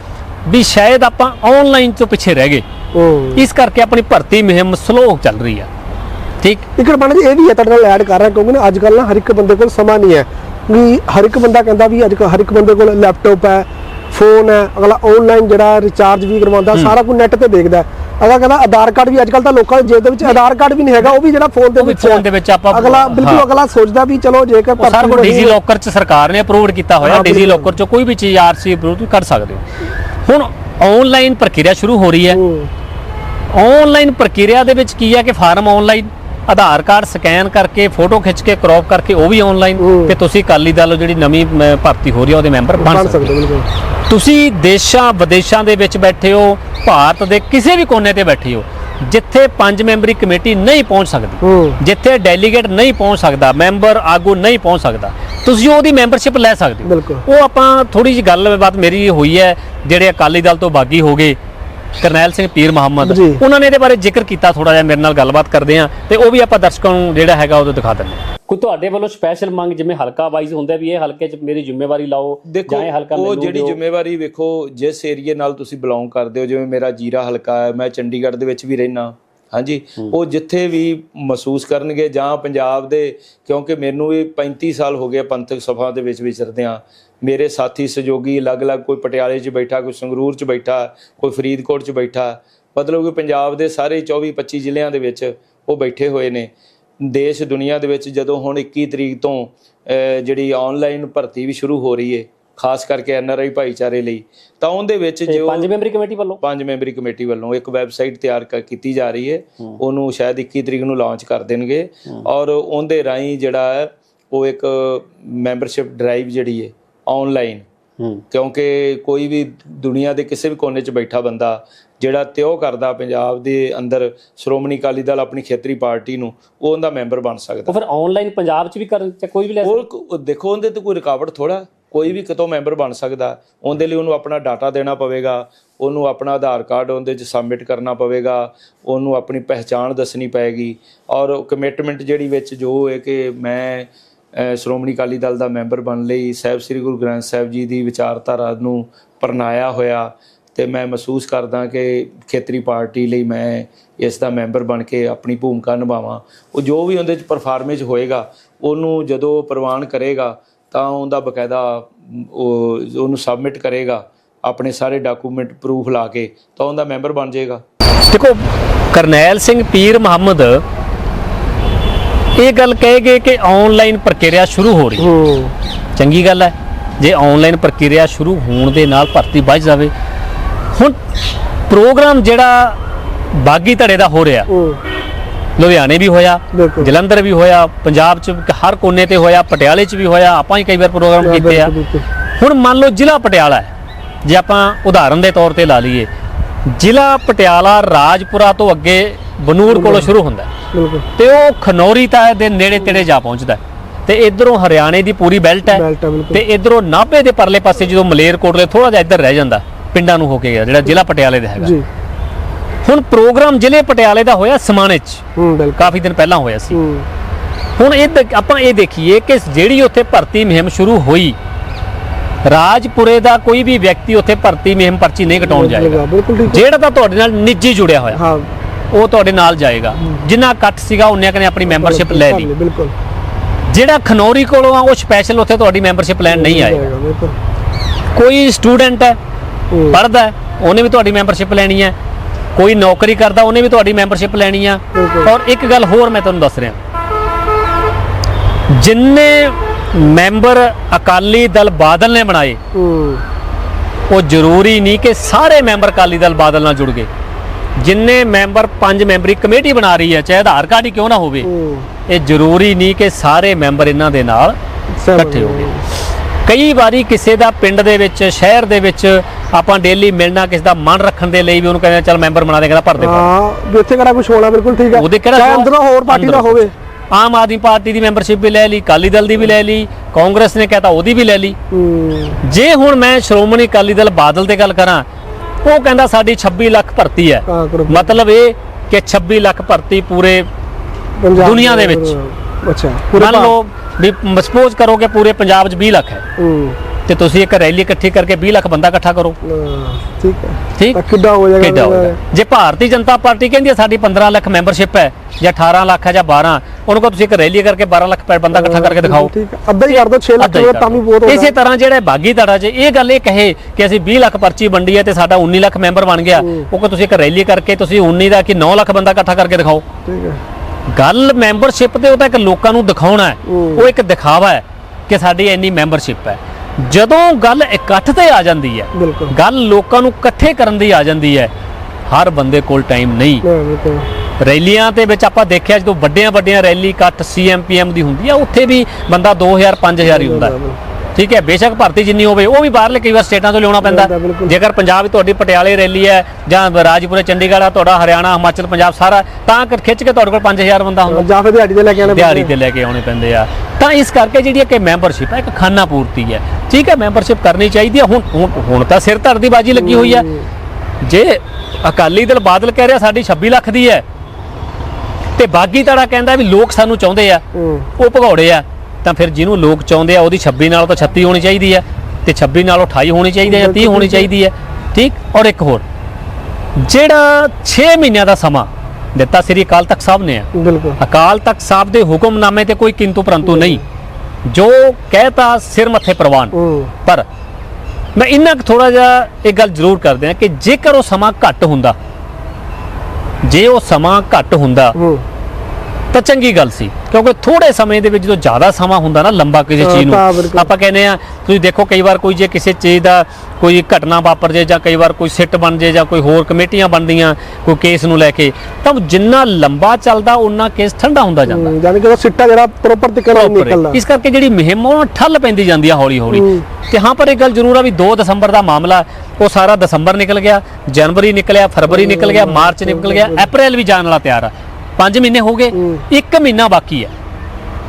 ਵੀ ਸ਼ਾਇਦ ਆਪਾਂ ਆਨਲਾਈਨ ਤੋਂ ਪਿੱਛੇ ਰਹਿ ਗਏ। ਹੂੰ ਇਸ ਕਰਕੇ ਆਪਣੀ ਭਰਤੀ ਮੁਹਿੰਮ ਸਲੋ ਚੱਲ ਰਹੀ ਆ ਠੀਕ। ਇੱਕ ਬਣ ਜੀ ਇਹ ਵੀ ਹੈ ਤੁਹਾਡੇ ਨਾਲ ਐਡ ਕਰ ਰਿਹਾ ਕਿਉਂਕਿ ਨਾ ਅੱਜ ਕੱਲ ਨਾ ਹਰ ਇੱਕ ਬੰਦੇ ਕੋਲ ਸਮਾਂ ਨਹੀਂ ਹੈ। ਵੀ ਹਰ ਇੱਕ ਬੰਦਾ ਕਹਿੰਦਾ ਵੀ ਅੱਜ ਕੱਲ੍ਹ ਹਰ ਇੱਕ ਬੰਦੇ ਕੋਲ ਲੈਪਟਾਪ ਹੈ ਫੋਨ ਹੈ ਅਗਲਾ ਆਨਲਾਈਨ ਜਿਹੜਾ ਰਿਚਾਰਜ ਵੀ ਕਰਵਾਉਂਦਾ ਸਾਰਾ ਕੁਝ ਨੈਟ ਤੇ ਦੇਖਦਾ। ਅਗਲਾ ਕਹਿੰਦਾ ਆਧਾਰ ਕਾਰਡ ਵੀ ਅੱਜ ਕੱਲ ਤਾਂ ਲੋਕਾਂ ਦੇ ਜੇਬ ਦੇ ਵਿੱਚ ਆਧਾਰ ਕਾਰਡ ਵੀ ਨਹੀਂ ਹੈਗਾ ਉਹ ਵੀ ਜਿਹੜਾ ਫੋਨ ਦੇ ਵਿੱਚ phone ਦੇ ਵਿੱਚ ਆਪਾਂ- ਅਗਲਾ ਬਿਲਕੁਲ। ਅਗਲਾ ਸੋਚਦਾ ਵੀ ਚਲੋ ਜੇਕਰ ਸਾਰਾ ਨਹੀਂ ਡੀਜੀ ਲੋਕਰ ਚ ਸਰਕਾਰ ਨੇ ਅਪਰੂਵਡ ਕੀਤਾ ਹੋਇਆ ਡੀਜੀ। ਲੋਕਰ ਚ ਕੋਈ ਵੀ ਚੀਜ਼ ਆਰਸੀ ਅਪਰੂਵ ਕਰ ਸਕਦੇ ਹੁਣ ਆਨਲਾਈਨ ਪ੍ਰਕਿਰਿਆ ਸ਼ੁਰੂ ਹੋ ਰਹੀ ਹੂੰ, ਆਨਲਾਈਨ ਪ੍ਰਕਿਰਿਆ ਦੇ ਵਿੱਚ ਕੀ ਹੈ ਕਿ form online Aadhaar card scan ਕਰਕੇ ਫੋਟੋ ਖਿੱਚ ਕੇ ਕ੍ਰੌਪ ਕਰਕੇ ਉਹ ਵੀ ਆਨਲਾਈਨ। ਤੇ ਤੁਸੀਂ ਅਕਾਲੀ ਦਲ ਜਿਹੜੀ ਨਵੀਂ ਅਮ, ਭਰਤੀ ਹੋ ਰਹੀ ਹੈ ਉਹਦੇ ਮੈਂਬਰ ਬਣ ਬਣ ਸਕਦੇ ਸਕਦੇ ਬਿਲਕੁਲ ਹੋ। ਤੁਸੀਂ ਦੇਸ਼ਾਂ ਵਿਦੇਸ਼ਾਂ ਦੇ ਵਿੱਚ ਬੈਠੇ ਹੋ ਭਾਰਤ ਦੇ ਕਿਸੇ ਵੀ ਕੋਨੇ ਤੇ ਬੈਠੇ ਹੋ ਜਿੱਥੇ ਪੰਜ ਮੈਂਬਰੀ ਕਮੇਟੀ ਨਹੀਂ ਪਹੁੰਚ ਸਕਦੀ ਜਿੱਥੇ ਡੈਲੀਗੇਟ ਨਹੀਂ ਪਹੁੰਚ ਸਕਦਾ ਮੈਂਬਰ ਆਗੂ ਨਹੀਂ ਪਹੁੰਚ ਸਕਦਾ ਤੁਸੀਂ ਉਹਦੀ ਮੈਂਬਰਸ਼ਿਪ ਲੈ ਸਕਦੇ ਹੋ ਬਿਲਕੁਲ। ਉਹ ਆਪਾਂ ਥੋੜੀ ਜਿਹੀ ਗੱਲਬਾਤ ਮੇਰੀ ਹੋਈ ਹੈ ਜਿਹੜੇ ਅਕਾਲੀ ਦਲ ਤੋਂ ਬਾਗੀ ਹੋ ਗਏ ਕਰਨੈਲ ਸਿੰਘ ਪੀਰ ਮੁਹੰਮਦ ਜੀ। ਉਹਨਾਂ ਨੇ ਇਹਦੇ ਬਾਰੇ ਜ਼ਿਕਰ ਕੀਤਾ ਥੋੜਾ ਜਿਹਾ ਮੇਰੇ ਨਾਲ ਗੱਲਬਾਤ ਕਰਦੇ ਆ ਤੇ ਉਹ ਵੀ ਆਪਾਂ ਦਰਸ਼ਕਾਂ ਨੂੰ ਜਿਹੜਾ ਹੈਗਾ ਉਹ ਦਿਖਾ ਦਿੰਦੇ ਹਾਂ ਕੋਈ ਤੁਹਾਡੇ ਵੱਲੋਂ ਸਪੈਸ਼ਲ ਮੰਗ ਜਿਵੇਂ ਹਲਕਾ ਵਾਈਜ਼ ਹੁੰਦਾ ਵੀ ਇਹ ਹਲਕੇ 'ਚ ਮੇਰੀ ਜ਼ਿੰਮੇਵਾਰੀ ਲਾਓ ਦੇਖੋ ਜਾਂ ਇਹ ਹਲਕਾ ਉਹ ਮੈਨੂੰ ਜਿਹੜੀ ਦਿਓ। ਜ਼ਿੰਮੇਵਾਰੀ ਵੇਖੋ ਜਿਸ ਏਰੀਏ ਨਾਲ ਤੁਸੀਂ ਬਿਲੋਂਗ ਕਰਦੇ ਹੋ ਜਿਵੇਂ ਮੇਰਾ ਜੀਰਾ ਹਲਕਾ ਹੈ ਮੈਂ ਚੰਡੀਗੜ੍ਹ ਦੇ ਵਿੱਚ ਵੀ ਰਹਿਣਾ ਹਾਂਜੀ ਉਹ ਜਿੱਥੇ ਵੀ ਮਹਿਸੂਸ ਕਰਨਗੇ ਜਾਂ ਪੰਜਾਬ ਦੇ ਕਿਉਂਕਿ ਮੈਨੂੰ ਵੀ 35 ਸਾਲ ਹੋ ਗਏ ਪੰਥਕ ਸਭਾ ਦੇ ਵਿੱਚ ਵਿਚਰਦਿਆਂ। ਮੇਰੇ ਸਾਥੀ ਸਹਿਯੋਗੀ ਅਲੱਗ-ਅਲੱਗ ਕੋਈ ਪਟਿਆਲੇ 'ਚ ਬੈਠਾ ਕੋਈ ਸੰਗਰੂਰ 'ਚ ਬੈਠਾ ਕੋਈ ਫਰੀਦਕੋਟ 'ਚ ਬੈਠਾ ਮਤਲਬ ਕਿ ਪੰਜਾਬ ਦੇ ਸਾਰੇ 24 25 ਜ਼ਿਲ੍ਹਿਆਂ ਦੇ ਵਿੱਚ ਉਹ ਬੈਠੇ ਹੋਏ ਨੇ। ਦੇਸ਼ ਦੁਨੀਆ ਦੇ ਵਿੱਚ ਜਦੋਂ ਹੁਣ 21 ਤਰੀਕ ਤੋਂ ਜਿਹੜੀ ਆਨਲਾਈਨ ਭਰਤੀ ਵੀ ਸ਼ੁਰੂ ਹੋ ਰਹੀ ਹੈ ਖਾਸ ਕਰਕੇ ਐਨਆਰਆਈ ਭਾਈਚਾਰੇ ਲਈ ਤਾਂ ਉਹਦੇ ਵਿੱਚ ਜੋ ਪੰਜ ਮੈਂਬਰੀ ਕਮੇਟੀ ਵੱਲੋਂ? ਪੰਜ ਮੈਂਬਰੀ ਕਮੇਟੀ ਵੱਲੋਂ ਇੱਕ ਵੈਬਸਾਈਟ ਤਿਆਰ ਕੀਤੀ ਜਾ ਰਹੀ ਹੈ। ਉਹਨੂੰ ਸ਼ਾਇਦ 21 ਤਰੀਕ ਨੂੰ ਲਾਂਚ ਕਰ ਦੇਣਗੇ। ਔਰ ਉਹਦੇ ਰਾਹੀਂ ਜਿਹੜਾ ਹੈ ਉਹ ਇੱਕ ਮੈਂਬਰਸ਼ਿਪ ਡਰਾਈਵ ਜਿਹੜੀ ਹੈ ਆਨਲਾਈਨ ਕਿਉਂਕਿ ਕੋਈ ਵੀ ਦੁਨੀਆ ਦੇ ਕਿਸੇ ਵੀ ਕੋਨੇ 'ਚ ਬੈਠਾ ਬੰਦਾ ਜਿਹੜਾ ਤਿਉ ਕਰਦਾ ਪੰਜਾਬ ਦੇ ਅੰਦਰ ਸ਼੍ਰੋਮਣੀ ਅਕਾਲੀ ਦਲ ਆਪਣੀ ਖੇਤਰੀ ਪਾਰਟੀ ਨੂੰ ਉਹ ਉਹਦਾ ਮੈਂਬਰ ਬਣ ਸਕਦਾ। ਫਿਰ ਆਨਲਾਈਨ ਪੰਜਾਬ 'ਚ ਵੀ ਕਰ ਕੋਈ ਵੀ ਲੈ ਉਹ ਦੇਖੋ ਉਹਦੇ ਤੇ ਕੋਈ ਰੁਕਾਵਟ ਥੋੜਾ ਕੋਈ ਵੀ ਕਿਤੋਂ ਮੈਂਬਰ ਬਣ ਸਕਦਾ, ਉਹਦੇ ਲਈ ਉਹਨੂੰ ਆਪਣਾ ਡਾਟਾ ਦੇਣਾ ਪਵੇਗਾ, ਉਹਨੂੰ ਆਪਣਾ ਆਧਾਰ ਕਾਰਡ ਉਹਦੇ 'ਚ ਸਬਮਿਟ ਕਰਨਾ ਪਵੇਗਾ, ਉਹਨੂੰ ਆਪਣੀ ਪਹਿਚਾਣ ਦੱਸਣੀ ਪਏਗੀ ਔਰ ਕਮਿਟਮੈਂਟ ਜਿਹੜੀ ਵਿੱਚ ਜੋ ਹੈ ਕਿ ਮੈਂ ਸ਼੍ਰੋਮਣੀ ਅਕਾਲੀ ਦਲ ਦਾ ਮੈਂਬਰ ਬਣਨ ਲਈ, ਸਾਹਿਬ ਸ੍ਰੀ ਗੁਰੂ ਗ੍ਰੰਥ ਸਾਹਿਬ ਜੀ ਦੀ ਵਿਚਾਰਧਾਰਾ ਨੂੰ ਪਰਨਾਇਆ ਹੋਇਆ ਤੇ ਮੈਂ ਮਹਿਸੂਸ ਕਰਦਾ ਕਿ ਖੇਤਰੀ ਪਾਰਟੀ ਲਈ ਮੈਂ ਇਸ ਦਾ ਮੈਂਬਰ ਬਣ ਕੇ ਆਪਣੀ ਭੂਮਿਕਾ ਨਿਭਾਵਾਂ। ਉਹ ਜੋ ਵੀ ਉਹਦੇ ਚ ਪਰਫਾਰਮੈਂਸ ਹੋਏਗਾ, ਉਹਨੂੰ ਜਦੋਂ ਪ੍ਰਵਾਨ ਕਰੇਗਾ ਤਾਂ ਉਹਦਾ ਬਕਾਇਦਾ ਉਹ ਉਹਨੂੰ ਸਬਮਿਟ ਕਰੇਗਾ ਆਪਣੇ ਸਾਰੇ ਡਾਕੂਮੈਂਟ ਪ੍ਰੂਫ ਲਾ ਕੇ ਤਾਂ ਉਹਦਾ ਮੈਂਬਰ ਬਣ ਜਾਏਗਾ। ਦੇਖੋ ਕਰਨੈਲ ਸਿੰਘ ਪੀਰ ਮੁਹੰਮਦ ਇਹ ਗੱਲ ਕਹੇ ਗਏ ਕਿ ਆਨਲਾਈਨ ਪ੍ਰਕਿਰਿਆ ਸ਼ੁਰੂ ਹੋ ਰਹੀ ਹੈ। ਚੰਗੀ ਗੱਲ ਹੈ ਜੇ ਆਨਲਾਈਨ ਪ੍ਰਕਿਰਿਆ ਸ਼ੁਰੂ ਹੋਣ ਦੇ ਨਾਲ ਭਰਤੀ ਵੱਧ ਜਾਵੇ। ਹੁਣ ਪ੍ਰੋਗਰਾਮ ਜਿਹੜਾ ਬਾਗੀ ਧੜੇ ਦਾ ਹੋ ਰਿਹਾ ਲੁਧਿਆਣੇ ਵੀ ਹੋਇਆ ਬਿਲਕੁਲ। ਜਲੰਧਰ ਵੀ ਹੋਇਆ ਪੰਜਾਬ ਚ ਹਰ ਕੋਨੇ ਤੇ ਹੋਇਆ ਪਟਿਆਲੇ ਚ ਵੀ ਹੋਇਆ ਆਪਾਂ ਹੀ ਕਈ ਵਾਰ ਪ੍ਰੋਗਰਾਮ ਕੀਤੇ ਆ। ਹੁਣ ਮੰਨ ਲਓ ਜ਼ਿਲ੍ਹਾ ਪਟਿਆਲਾ ਹੈ ਜੇ ਆਪਾਂ ਉਦਾਹਰਨ ਦੇ ਤੌਰ ਤੇ ਲਾ ਲਈਏ ਜ਼ਿਲ੍ਹਾ ਪਟਿਆਲਾ ਰਾਜਪੁਰਾ ਤੋਂ ਅੱਗੇ ਬਨੂੜ ਕੋਲੋਂ ਸ਼ੁਰੂ ਹੁੰਦਾ ਹੈ ਬਿਲਕੁਲ ਤੇ ਉਹ ਖਨੌਰੀ ਤਾਂ ਦੇ ਨੇੜੇ ਤੇੜੇ ਜਾ ਪਹੁੰਚਦਾ ਹੈ। ਤੇ ਇਧਰੋਂ ਹਰਿਆਣੇ ਦੀ ਪੂਰੀ ਬੈਲਟ ਹੈ ਬੈਲਟ ਹੈ, ਬਿਲਕੁਲ। ਤੇ ਇਧਰੋਂ ਨਾਭੇ ਦੇ ਪਰਲੇ ਪਾਸੇ ਜਦੋਂ ਮਲੇਰਕੋਟਲੇ ਥੋੜਾ ਜਿਹਾ ਇੱਧਰ ਰਹਿ ਜਾਂਦਾ ਪਿੰਡਾਂ ਨੂੰ ਹੋ ਕੇ ਗਿਆ ਜਿਹੜਾ ਜ਼ਿਲ੍ਹਾ ਪਟਿਆਲੇ ਦਾ ਹੈਗਾ ਜੀ ਹੁਣ ਪ੍ਰੋਗਰਾਮ ਜ਼ਿਲ੍ਹੇ ਪਟਿਆਲੇ ਦਾ ਹੋਇਆ ਸਮਾਣੇ 'ਚ। ਹੂੰ ਬਿਲਕੁਲ। ਕਾਫੀ ਦਿਨ ਪਹਿਲਾਂ ਹੋਇਆ ਸੀ। ਹੂੰ। ਹੁਣ ਇਹ ਦੇਖ- ਆਪਾਂ ਇਹ ਦੇਖੀਏ ਕਿ ਜਿਹੜੀ ਉੱਥੇ ਭਰਤੀ ਮੁਹਿੰਮ ਸ਼ੁਰੂ ਹੋਈ ਰਾਜਪੁਰੇ ਦਾ ਕੋਈ ਵੀ ਵਿਅਕਤੀ ਉੱਥੇ ਭਰਤੀ ਮੁਹਿੰਮ ਪਰਚੀ ਨਹੀਂ ਕਟਾਉਣ ਜਾਏਗਾ। ਬਿਲਕੁਲ ਠੀਕ ਹੈ। ਜਿਹੜਾ ਤਾਂ ਤੁਹਾਡੇ ਨਾਲ ਨਿੱਜੀ ਜੁੜਿਆ ਹੋਇਆ ਹਾਂ। ਉਹ ਤੁਹਾਡੇ ਨਾਲ ਜਾਏਗਾ। ਜਿੰਨਾ ਇਕੱਠ ਸੀਗਾ ਉਹਨੇ ਕਨੇ ਆਪਣੀ ਮੈਂਬਰਸ਼ਿਪ ਲੈ ਲਈ। ਬਿਲਕੁਲ। ਜਿਹੜਾ ਖਨੌਰੀ ਕੋਲੋਂ ਆ ਉਹ ਸਪੈਸ਼ਲ ਉੱਥੇ ਤੁਹਾਡੀ ਮੈਂਬਰਸ਼ਿਪ ਲੈਣ ਨਹੀਂ ਆਏਗਾ ਬਿਲਕੁਲ। ਕੋਈ ਸਟੂਡੈਂਟ ਹੈ ਹੂੰ। ਪੜ੍ਹਦਾ ਉਹਨੇ ਵੀ ਤੁਹਾਡੀ ਮੈਂਬਰਸ਼ਿਪ ਲੈਣੀ ਹੈ। ਕੋਈ ਨੌਕਰੀ ਕਰਦਾ ਉਹਨੇ ਵੀ ਤੁਹਾਡੀ ਮੈਂਬਰਸ਼ਿਪ ਲੈਣੀ ਆ। ਔਰ ਇੱਕ ਗੱਲ ਹੋਰ ਮੈਂ ਤੁਹਾਨੂੰ ਦੱਸ ਰਿਹਾ। ਜਿੰਨੇ ਮੈਂਬਰ ਅਕਾਲੀ ਦਲ ਬਾਦਲ ਨੇ ਬਣਾਏ ਉਹ ਜ਼ਰੂਰੀ ਨਹੀਂ ਕਿ ਸਾਰੇ ਮੈਂਬਰ ਅਕਾਲੀ ਦਲ ਬਾਦਲ ਨਾਲ ਜੁੜ ਗਏ। ਜਿੰਨੇ ਮੈਂਬਰ ਪੰਜ ਮੈਂਬਰੀ ਕਮੇਟੀ ਬਣਾ ਰਹੀ ਹੈ ਚਾਹੇ ਆਧਾਰ ਕਾਰਡ ਹੀ ਕਿਉਂ ਨਾ ਹੋਵੇ ਇਹ ਜ਼ਰੂਰੀ ਨਹੀਂ ਕਿ ਸਾਰੇ ਮੈਂਬਰ ਇਹਨਾਂ ਦੇ ਨਾਲ ਇਕੱਠੇ ਹੋ ਗਏ ਕਈ ਵਾਰੀ ਕਿਸੇ ਦਾ ਪਿੰਡ ਦੇ ਵਿੱਚ ਸ਼ਹਿਰ ਦੇ ਵਿੱਚ ਆਪਾਂ ਡੇਲੀ ਮਿਲਣਾ ਕਿਸੇ ਦਾ ਮਨ ਰੱਖਣ ਦੇ ਲਈ ਵੀ ਉਹਨੂੰ ਕਹਿੰਦੇ ਚੱਲ ਮੈਂਬਰ ਬਣਾ ਦੇ ਕਹਿੰਦਾ ਭਰ ਦੇ। ਹਾਂ ਵੀ ਇੱਥੇ ਕਿਹੜਾ ਕੁਝ ਹੋਣਾ ਬਿਲਕੁਲ ਠੀਕ ਹੈ ਉਹਦੇ ਕਿਹੜਾ ਚਾਹੇ ਅੰਦਰੋਂ ਹੋਰ ਪਾਰਟੀ ਦਾ। ਹੋਵੇ। ਆਮ ਆਦਮੀ ਪਾਰਟੀ ਦੀ ਮੈਂਬਰਸ਼ਿਪ ਵੀ ਲੈ ਲਈ ਅਕਾਲੀ ਦਲ ਦੀ ਵੀ ਲੈ ਲਈ ਕਾਂਗਰਸ ਨੇ ਕਹਤਾ ਉਹਦੀ ਵੀ ਲੈ ਲਈ। ਜੇ ਹੁਣ ਮੈਂ ਸ਼੍ਰੋਮਣੀ ਅਕਾਲੀ ਦਲ ਬਾਦਲ ਤੇ ਗੱਲ ਕਰਾਂ ਉਹ ਕਹਿੰਦਾ ਸਾਡੀ 26 ਲੱਖ ਭਰਤੀ ਹੈ। ਮਤਲਬ ਇਹ ਕਿ 26 ਲੱਖ ਭਰਤੀ ਪੂਰੇ ਦੁਨੀਆ ਦੇ ਵਿੱਚ। ਅੱਛਾ ਪੂਰੇ ਮੰਨ ਲਓ ਵੀ ਸਪੋਜ਼ ਕਰੋ ਕਿ ਪੂਰੇ ਪੰਜਾਬ 'ਚ 20 ਲੱਖ ਹੂੰ। ਤੇ ਤੁਸੀਂ ਇੱਕ ਰੈਲੀ ਇਕੱਠੀ ਕਰਕੇ 20 ਲੱਖ ਬੰਦਾ ਇਕੱਠਾ ਕਰੋ। ਹਾਂ, ਠੀਕ ਹੈ। ਠੀਕ? ਤਾਂ ਕਿੱਡਾ ਹੋ ਜਾਏਗਾ ਕਿੱਡਾ ਹੋਏਗਾ ਜੇ ਭਾਰਤੀ ਜਨਤਾ ਪਾਰਟੀ ਕਹਿੰਦੀ ਹੈ ਸਾਡੀ 15 ਲੱਖ ਮੈਂਬਰਸ਼ਿਪ ਹੈ ਜਾਂ 18 ਲੱਖ ਹੈ ਜਾਂ 12 ਉਹਨੂੰ ਕੋ ਤੁਸੀਂ ਇੱਕ ਰੈਲੀ ਕਰਕੇ 12 ਲੱਖ ਬੰਦਾ ਇਕੱਠਾ ਕਰਕੇ ਦਿਖਾਓ। ਠੀਕ ਹੈ। ਅੱਧਾ ਹੀ ਕਰ ਦੋ 6 ਲੱਖ ਹੀ ਤਾਂ ਵੀ। ਬਹੁਤ ਹੋਗਾ ਇਸੇ ਤਰ੍ਹਾਂ ਜਿਹੜਾ ਬਾਗੀ ਧੜਾ 'ਚ ਇਹ ਗੱਲ ਇਹ ਕਹੇ ਕਿ ਅਸੀਂ 20 ਲੱਖ ਪਰਚੀ ਵੰਡੀ ਹੈ ਤੇ ਸਾਡਾ 19 ਲੱਖ ਮੈਂਬਰ ਬਣ ਗਿਆ। ਉਹ ਕੋ ਤੁਸੀਂ ਇੱਕ ਰੈਲੀ ਕਰਕੇ ਤੁਸੀਂ 19 ਦਾ ਕਿ 9 ਲੱਖ ਬੰਦਾ ਇਕੱਠਾ ਕਰਕੇ ਦਿਖਾਓ। ਠੀਕ ਹੈ। ਗੱਲ ਮੈਂਬਰਸ਼ਿਪ ਤੇ ਉਹ ਤਾਂ ਇੱਕ ਲੋਕਾਂ ਨੂੰ ਦਿਖਾਉਣਾ ਹੈ। ਹੂੰ। ਉਹ ਇੱਕ ਦਿਖਾਵਾ ਹੈ ਕਿ ਸਾਡੀ ਇੰਨੀ ਮੈਂਬਰਸ਼ਿਪ ਹੈ। ਜਦੋਂ ਗੱਲ ਇਕੱਠ ਤੇ ਆ ਜਾਂਦੀ ਹੈ ਬਿਲਕੁਲ। ਗੱਲ ਲੋਕਾਂ ਨੂੰ ਇਕੱਠੇ ਕਰਨ ਦੀ ਆ ਜਾਂਦੀ ਹੈ ਹਰ ਬੰਦੇ ਕੋਲ ਟਾਈਮ ਨਹੀਂ। ਬਿਲਕੁਲ। ਰੈਲੀਆਂ ਦੇ ਵਿੱਚ ਆਪਾਂ ਦੇਖਿਆ ਜਦੋਂ ਵੱਡੀਆਂ ਵੱਡੀਆਂ ਰੈਲੀ ਇਕੱਠ ਸੀਐਮਪੀਐਮ ਦੀ ਹੁੰਦੀ ਆ ਉੱਥੇ ਵੀ ਬੰਦਾ 2000 5000 ਹੀ ਹੁੰਦਾ। ਹੈ। ਠੀਕ ਹੈ ਬੇਸ਼ੱਕ ਭਰਤੀ ਜਿੰਨੀ ਹੋਵੇ ਉਹ ਵੀ ਬਾਹਰਲੇ ਕਈ ਵਾਰ ਸਟੇਟਾਂ ਤੋਂ ਲਿਆਉਣਾ ਪੈਂਦਾ। ਜੇਕਰ ਪੰਜਾਬ ਵਿੱਚ ਤੁਹਾਡੀ ਪਟਿਆਲੇ ਰੈਲੀ ਹੈ ਜਾਂ ਰਾਜਪੁਰੇ ਚੰਡੀਗੜ੍ਹ ਆ ਤੁਹਾਡਾ ਹਰਿਆਣਾ ਹਿਮਾਚਲ ਪੰਜਾਬ ਸਾਰਾ ਤਾਂ ਖਿੱਚ ਕੇ ਤੁਹਾਡੇ ਕੋਲ 5000 ਬੰਦਾ ਹੁੰਦਾ। ਜਾਂ ਫਿਰ ਦਿਹਾੜੀ ਤੇ ਲੈ ਕੇ ਆਣੇ ਦਿਹਾੜੀ ਤੇ ਲੈ ਕੇ ਆਉਣੇ ਪੈਂਦੇ ਆ। ਤਾਂ ਇਸ ਕਰਕੇ ਜਿਹੜੀ ਕਿ ਮੈਂਬਰਸ਼ਿਪ ਹੈ ਇੱਕ ਖਾਨਾ ਪੂਰਤੀ ਹੈ। ਠੀਕ ਹੈ ਮੈਂਬਰਸ਼ਿਪ ਕਰਨੀ ਚਾਹੀਦੀ ਹੈ। ਹੁਣ ਹੁਣ ਤਾਂ ਸਿਰ ਧਰ ਦੀ ਬਾਜੀ ਲੱਗੀ ਹੋਈ ਹੈ। ਜੇ ਅਕਾਲੀ ਦਲ ਬਾਦਲ ਕਹਿ ਰਿਹਾ ਸਾਡੀ 26 ਲੱਖ ਦੀ ਹੈ ਤੇ ਬਾਗੀ ਧੜਾ ਕਹਿੰਦਾ ਵੀ ਲੋਕ ਸਾਨੂੰ ਚਾਹੁੰਦੇ ਆ ਉਹ ਭਗੌੜੇ ਆ। ਤਾਂ ਫਿਰ ਜਿਹਨੂੰ ਲੋਕ ਚਾਹੁੰਦੇ ਆ ਉਹਦੀ 26 ਨਾਲੋਂ ਤਾਂ 36 ਹੋਣੀ ਚਾਹੀਦੀ ਹੈ ਤੇ 26 ਨਾਲੋਂ 28 ਹੋਣੀ ਚਾਹੀਦੀ ਹੈ ਜਾਂ 30 ਹੋਣੀ ਚਾਹੀਦੀ ਹੈ ਠੀਕ? ਔਰ ਇੱਕ ਹੋਰ। ਜਿਹੜਾ 6 ਮਹੀਨਿਆਂ ਦਾ ਸਮਾਂ ਦਿੱਤਾ ਸ੍ਰੀ ਅਕਾਲ ਤਖਤ ਸਾਹਿਬ ਨੇ ਬਿਲਕੁਲ। ਅਕਾਲ ਤਖਤ ਸਾਹਿਬ ਦੇ ਹੁਕਮਨਾਮੇ ਤੇ ਕੋਈ ਕਿੰਤੂ ਪਰੰਤੂ ਨਹੀਂ। ਜੋ ਕਹਿਤਾ ਸਿਰ ਮੱਥੇ ਪ੍ਰਵਾਨ। ਪਰ ਮੈਂ ਇੰਨਾ ਕੁ ਥੋੜਾ ਜਿਹਾ ਇਹ ਗੱਲ ਜ਼ਰੂਰ ਕਰਦੇ ਆ ਕਿ ਜੇਕਰ ਉਹ ਸਮਾਂ ਘੱਟ ਹੁੰਦਾ ਜੇ ਉਹ ਸਮਾਂ ਘੱਟ ਹੁੰਦਾ ਤਾਂ ਚੰਗੀ ਗੱਲ ਸੀ ਕਿਉਂਕਿ ਥੋੜੇ ਸਮੇਂ ਦੇ ਵਿੱਚ ਜਦੋਂ ਜ਼ਿਆਦਾ ਸਮਾਂ ਹੁੰਦਾ ਨਾ ਲੰਬਾ ਕਿਸੇ ਚੀਜ਼ ਨੂੰ। ਆਪਾਂ ਕਹਿੰਦੇ ਆ ਤੁਸੀਂ ਦੇਖੋ ਕਈ ਵਾਰ ਕੋਈ ਜੇ ਕਿਸੇ ਚੀਜ਼ ਦਾ ਕੋਈ ਘਟਨਾ ਵਾਪਰ ਜੇ ਜਾਂ ਕਈ ਵਾਰ ਕੋਈ ਸਿੱਟ ਬਣ ਜੇ ਜਾਂ ਕੋਈ ਹੋਰ ਕਮੇਟੀਆਂ ਬਣਦੀਆਂ ਕੋਈ ਕੇਸ ਨੂੰ ਲੈ ਕੇ ਤਾਂ ਜਿੰਨਾ ਲੰਬਾ ਚੱਲਦਾ ਉਹਨਾਂ ਕੇਸ ਠੰਡਾ ਹੁੰਦਾ ਜਾਂਦਾ ਯਾਨੀ ਕਿ ਉਹ ਸਿੱਟਾ ਜਿਹੜਾ ਪ੍ਰੋਪਰ ਤੇ ਹੈ। ਨਿਕਲਦਾ ਇਸ ਕਰਕੇ ਜਿਹੜੀ ਮੁਹਿੰਮ ਉਹ ਠੱਲ ਪੈਂਦੀ ਜਾਂਦੀ ਆ ਹੌਲੀ ਹੌਲੀ। ਤੇ ਹਾਂ ਪਰ ਇਹ ਗੱਲ ਜ਼ਰੂਰ ਆ ਵੀ 2 ਦਸੰਬਰ ਦਾ ਮਾਮਲਾ ਉਹ ਸਾਰਾ ਦਸੰਬਰ ਨਿਕਲ ਗਿਆ ਜਨਵਰੀ ਨਿਕਲਿਆ ਫਰਵਰੀ ਨਿਕਲ ਗਿਆ ਮਾਰਚ ਨਿਕਲ ਗਿਆ ਅਪ੍ਰੈਲ ਵੀ ਜਾਣ ਵਾਲਾ ਤਿਆਰ ਆ 5 ਮਹੀਨੇ ਹੋ ਗਏ ਹੂੰ। 1 ਮਹੀਨਾ ਬਾਕੀ ਹੈ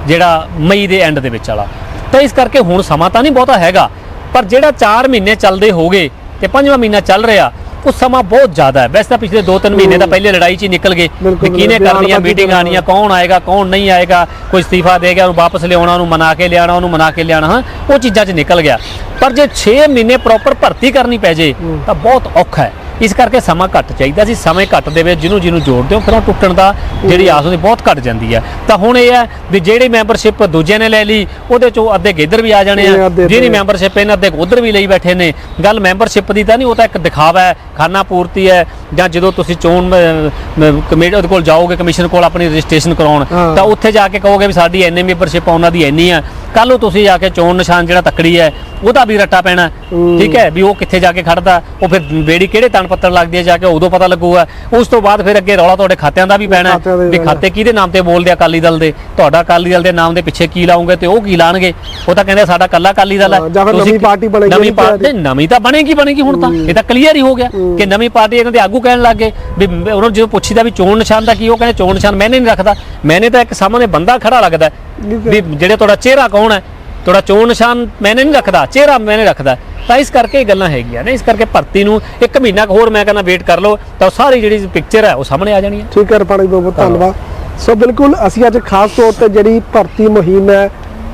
ਜਿਹੜਾ ਮਈ ਦੇ ਐਂਡ ਦੇ ਵਿੱਚ ਵਾਲਾ। ਤਾਂ ਇਸ ਕਰਕੇ ਹੁਣ ਸਮਾਂ ਤਾਂ ਨਹੀਂ ਬਹੁਤਾ ਹੈਗਾ ਪਰ ਜਿਹੜਾ 4 ਮਹੀਨੇ ਚੱਲਦੇ ਹੋਗੇ ਤੇ ਪੰਜਵਾਂ ਮਹੀਨਾ ਚੱਲ ਰਿਹਾ ਉਹ ਸਮਾਂ ਬਹੁਤ ਜ਼ਿਆਦਾ ਹੈ। ਵੈਸੇ ਤਾਂ ਪਿਛਲੇ 2-3 ਮਹੀਨੇ ਤਾਂ ਪਹਿਲੇ ਲੜਾਈ 'ਚ ਹੀ ਨਿਕਲ ਗਏ ਬਿਲਕੁਲ, ਕਿਹਨੇ ਬਿਆਨਬਾਜ਼ੀ ਕਰਨੀਆਂ ਮੀਟਿੰਗ ਕਰਨਾ। ਆਣੀਆਂ ਕੌਣ ਆਏਗਾ ਕੌਣ ਨਹੀਂ ਆਏਗਾ ਕੋਈ ਅਸਤੀਫਾ ਦੇ ਗਿਆ ਉਹਨੂੰ ਵਾਪਸ ਲਿਆਉਣਾ ਉਹਨੂੰ ਮਨਾ ਕੇ ਲਿਆਉਣਾ ਉਹਨੂੰ ਮਨਾ ਕੇ ਲਿਆਉਣਾ ਹਾਂ ਉਹ ਚੀਜ਼ਾਂ 'ਚ ਨਿਕਲ ਗਿਆ। ਪਰ ਜੇ 6 ਮਹੀਨੇ ਪ੍ਰੋਪਰ ਭਰਤੀ ਕਰਨੀ ਪੈ ਜੇ ਤਾਂ ਬਹੁਤ ਔਖਾ ਹੈ। ਇਸ ਕਰਕੇ ਸਮਾਂ ਘੱਟ ਚਾਹੀਦਾ ਸੀ ਸਮੇਂ ਘੱਟ ਦੇ ਵਿੱਚ ਜਿਹਨੂੰ ਜਿਹਨੂੰ ਜੋੜਦੇ ਹੋ ਫਿਰ ਉਹ ਟੁੱਟਣ ਦਾ ਜਿਹੜੀ ਆਸ ਉਹਦੀ ਬਹੁਤ ਘੱਟ ਜਾਂਦੀ ਹੈ ਤਾਂ ਹੁਣ ਇਹ ਹੈ ਵੀ ਜਿਹੜੀ ਮੈਂਬਰਸ਼ਿਪ ਦੂਜੇ ਨੇ ਲੈ ਲਈ ਉਹਦੇ ਚੋਂ ਅੱਧੇ ਗਿੱਧਰ ਵੀ ਆ ਜਾਣੇ ਆ ਜਿਹਦੀ ਇੱਧਰ। ਮੈਂਬਰਸ਼ਿਪ ਇਹਨਾਂ ਅੱਧੇ ਉਧਰ ਵੀ ਲਈ ਬੈਠੇ ਨੇ ਗੱਲ ਮੈਂਬਰਸ਼ਿਪ ਦੀ ਤਾਂ ਨਹੀਂ ਉਹ ਤਾਂ ਇੱਕ ਦਿਖਾਵਾ ਹੈ ਖਾਨਾ ਪੂਰਤੀ ਹੈ ਜਾਂ ਜਦੋਂ ਤੁਸੀਂ ਚੋਣ ਕਮੇਟੀ ਕੋਲ ਜਾਓਗੇ ਕਮਿਸ਼ਨ ਕੋਲ ਆਪਣੀ ਰਜਿਸਟ੍ਰੇਸ਼ਨ ਕਰਾਉਣ। ਤਾਂ ਉੱਥੇ ਜਾ ਕੇ ਕਹੋਗੇ ਵੀ ਸਾਡੀ ਐਨੇ ਮੈਂਬਰਸ਼ਿਪ ਉਹਨਾਂ ਦੀ ਐਨੀ ਆ। ਕੱਲ ਨੂੰ ਤੁਸੀਂ ਜਾ ਕੇ ਚੋਣ ਨਿਸ਼ਾਨ ਜਿਹੜਾ ਤੱਕੜੀ ਹੈ ਉਹਦਾ ਵੀ ਰੱਟਾ ਪੈਣਾ। ਠੀਕ ਹੈ ਵੀ ਉਹ ਕਿੱਥੇ ਜਾ ਕੇ ਖੜਦਾ ਉਹ ਫਿਰ ਬੇੜੀ ਕਿਹੜੇ ਤਣ ਪੱਤਰ ਲੱਗਦੀ ਹੈ ਜਾ ਕੇ ਉਦੋਂ ਪਤਾ ਲੱਗੂਗਾ। ਉਸ ਤੋਂ ਬਾਅਦ ਫਿਰ ਅੱਗੇ ਰੌਲਾ ਤੁਹਾਡੇ ਖਾਤਿਆਂ ਦਾ ਵੀ ਪੈਣਾ ਵੀ। ਖਾਤੇ ਕਿਹਦੇ ਨਾਮ ਤੇ ਬੋਲਦੇ ਆ ਅਕਾਲੀ ਦਲ ਦੇ? ਤੁਹਾਡਾ ਅਕਾਲੀ ਦਲ ਦੇ ਨਾਮ ਦੇ ਪਿੱਛੇ ਕੀ ਲਾਉਂਗੇ ਤੇ ਉਹ ਕੀ ਲਾਣਗੇ? ਉਹ ਤਾਂ ਕਹਿੰਦੇ ਸਾਡਾ ਕੱਲਾ ਅਕਾਲੀ ਦਲ ਹੈ। ਤੁਸੀਂ ਨਵੀਂ ਪਾਰਟੀ ਬਣੇਗੀ, ਨਵੀਂ ਪਾਰਟੀ ਨਵੀਂ ਤਾਂ ਬਣੇਗੀ ਬਣੇਗੀ ਹੁਣ ਤਾਂ। ਇਹ ਤਾਂ ਕਲੀਅਰ ਹੀ ਹੋ ਗਿਆ ਕਿ ਨਵੀਂ ਪਾਰਟੀ ਇਹਨਾਂ ਦੇ ਆਗੂ ਕਹਿਣ ਲੱਗ ਗਏ ਵੀ ਉਹਨਾਂ ਨੂੰ ਜਦੋਂ ਪੁੱਛੀਦਾ ਵੀ ਚੋਣ ਨਿਸ਼ਾਨ ਦਾ ਕੀ ਉਹ ਕਹਿੰਦੇ ਚੋਣ ਨਿਸ਼ਾਨ ਮੈਨੇ ਨਹੀਂ ਰੱਖਦਾ। ਮੈਨੇ ਤਾਂ ਇੱਕ ਸਾਹਮਣੇ ਬੰਦਾ ਖੜਾ ਲੱਗਦਾ। ਵੀ ਜਿਹੜੇ ਤੁਹਾਡਾ ਚਿਹਰਾ ਕੌਣ ਹੈ ਤੁਹਾਡਾ ਚੋਣ ਨਿਸ਼ਾਨ ਮੈਨੇ ਨਹੀਂ ਰੱਖਦਾ ਚਿਹਰਾ ਮੈਨੇ ਰੱਖਦਾ ਤਾਂ ਇਸ ਕਰਕੇ ਇਹ ਗੱਲਾਂ ਹੈਗੀਆਂ ਨੇ ਇਸ ਕਰਕੇ ਭਰਤੀ ਨੂੰ ਇੱਕ ਮਹੀਨਾ ਹੋਰ ਮੈਂ ਕਹਿੰਦਾ ਵੇਟ ਕਰ ਲਓ ਤਾਂ ਸਾਰੀ ਜਿਹੜੀ ਪਿਕਚਰ ਹੈ ਉਹ ਸਾਹਮਣੇ ਆ ਜਾਣੀ ਹੈ। ਠੀਕ ਹੈ ਰਪਾਣੀ ਬਹੁਤ ਬਹੁਤ ਧੰਨਵਾਦ। ਸੋ ਬਿਲਕੁਲ ਅਸੀਂ ਅੱਜ ਖਾਸ ਤੌਰ ਤੇ ਜਿਹੜੀ ਭਰਤੀ ਮੁਹਿੰਮ ਹੈ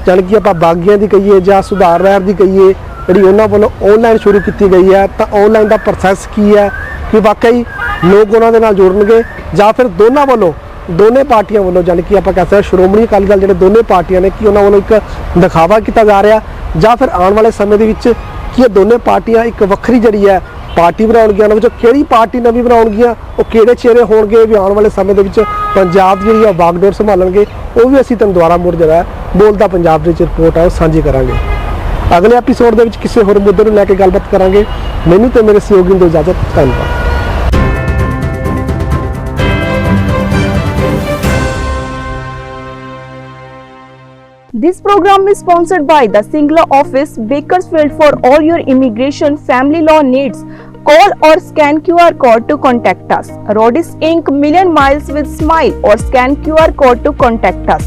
ਜਾਣੀ ਕਿ ਆਪਾਂ ਬਾਗੀਆਂ ਦੀ ਕਹੀਏ ਜਾਂ ਸੁਧਾਰ ਲਹਿਰ ਦੀ ਕਹੀਏ ਜਿਹੜੀ ਉਹਨਾਂ ਵੱਲੋਂ ਆਨਲਾਈਨ ਸ਼ੁਰੂ ਕੀਤੀ ਗਈ ਹੈ ਤਾਂ ਆਨਲਾਈਨ ਦਾ ਪ੍ਰੋਸੈਸ ਕੀ ਹੈ ਕਿ ਵਾਕਈ ਲੋਕ ਉਹਨਾਂ ਦੇ ਨਾਲ ਜੁੜਨਗੇ ਜਾਂ ਫਿਰ ਦੋਨਾਂ ਵੱਲੋਂ ਦੋਨੇ ਪਾਰਟੀਆਂ ਵੱਲੋਂ ਜਾਣੀ ਕਿ ਆਪਾਂ ਕਹਿ ਸਕਦੇ ਹਾਂ ਸ਼੍ਰੋਮਣੀ ਅਕਾਲੀ ਦਲ ਜਿਹੜੇ ਦੋਨੇ ਪਾਰਟੀਆਂ ਨੇ ਕਿ ਉਹਨਾਂ ਵੱਲੋਂ ਇੱਕ ਦਿਖਾਵਾ ਕੀਤਾ ਜਾ ਰਿਹਾ ਜਾਂ ਫਿਰ ਆਉਣ ਵਾਲੇ ਸਮੇਂ ਦੇ ਵਿੱਚ ਕਿ ਇਹ ਦੋਨੇ ਪਾਰਟੀਆਂ ਇੱਕ ਵੱਖਰੀ ਜਿਹੜੀ ਹੈ ਪਾਰਟੀ ਬਣਾਉਣਗੀਆਂ ਉਹਨਾਂ ਵਿੱਚੋਂ ਕਿਹੜੀ ਪਾਰਟੀ ਨਵੀਂ ਬਣਾਉਣਗੀਆਂ ਉਹ ਕਿਹੜੇ ਚਿਹਰੇ ਹੋਣਗੇ ਵੀ ਆਉਣ ਵਾਲੇ ਸਮੇਂ ਦੇ ਵਿੱਚ ਪੰਜਾਬ ਦੀ ਜਿਹੜੀ ਆ ਬਾਗਡੋਰ ਸੰਭਾਲਣਗੇ ਉਹ ਵੀ ਅਸੀਂ ਤੁਹਾਨੂੰ ਦੁਆਰਾ ਮੁੜ ਜਿਹੜਾ ਹੈ, ਬੋਲਦਾ ਪੰਜਾਬ ਦੇ ਵਿੱਚ ਰਿਪੋਰਟ ਆ ਉਹ ਸਾਂਝੀ ਕਰਾਂਗੇ। ਅਗਲੇ ਐਪੀਸੋਡ ਦੇ ਵਿੱਚ ਕਿਸੇ ਹੋਰ ਮੁੱਦੇ ਨੂੰ ਲੈ ਕੇ ਗੱਲਬਾਤ ਕਰਾਂਗੇ ਮੈਨੂੰ ਤੇ ਮੇਰੇ ਸਹਿਯੋਗੀ ਨੂੰ ਦਿਓ ਇਜਾਜ਼ਤ ਧੰਨਵਾਦ This program is sponsored by the Singla office, Bakersfield for all your immigration family law needs. Call or scan QR code to contact us. Rodis Inc. Million Miles with Smile or scan QR code to contact us.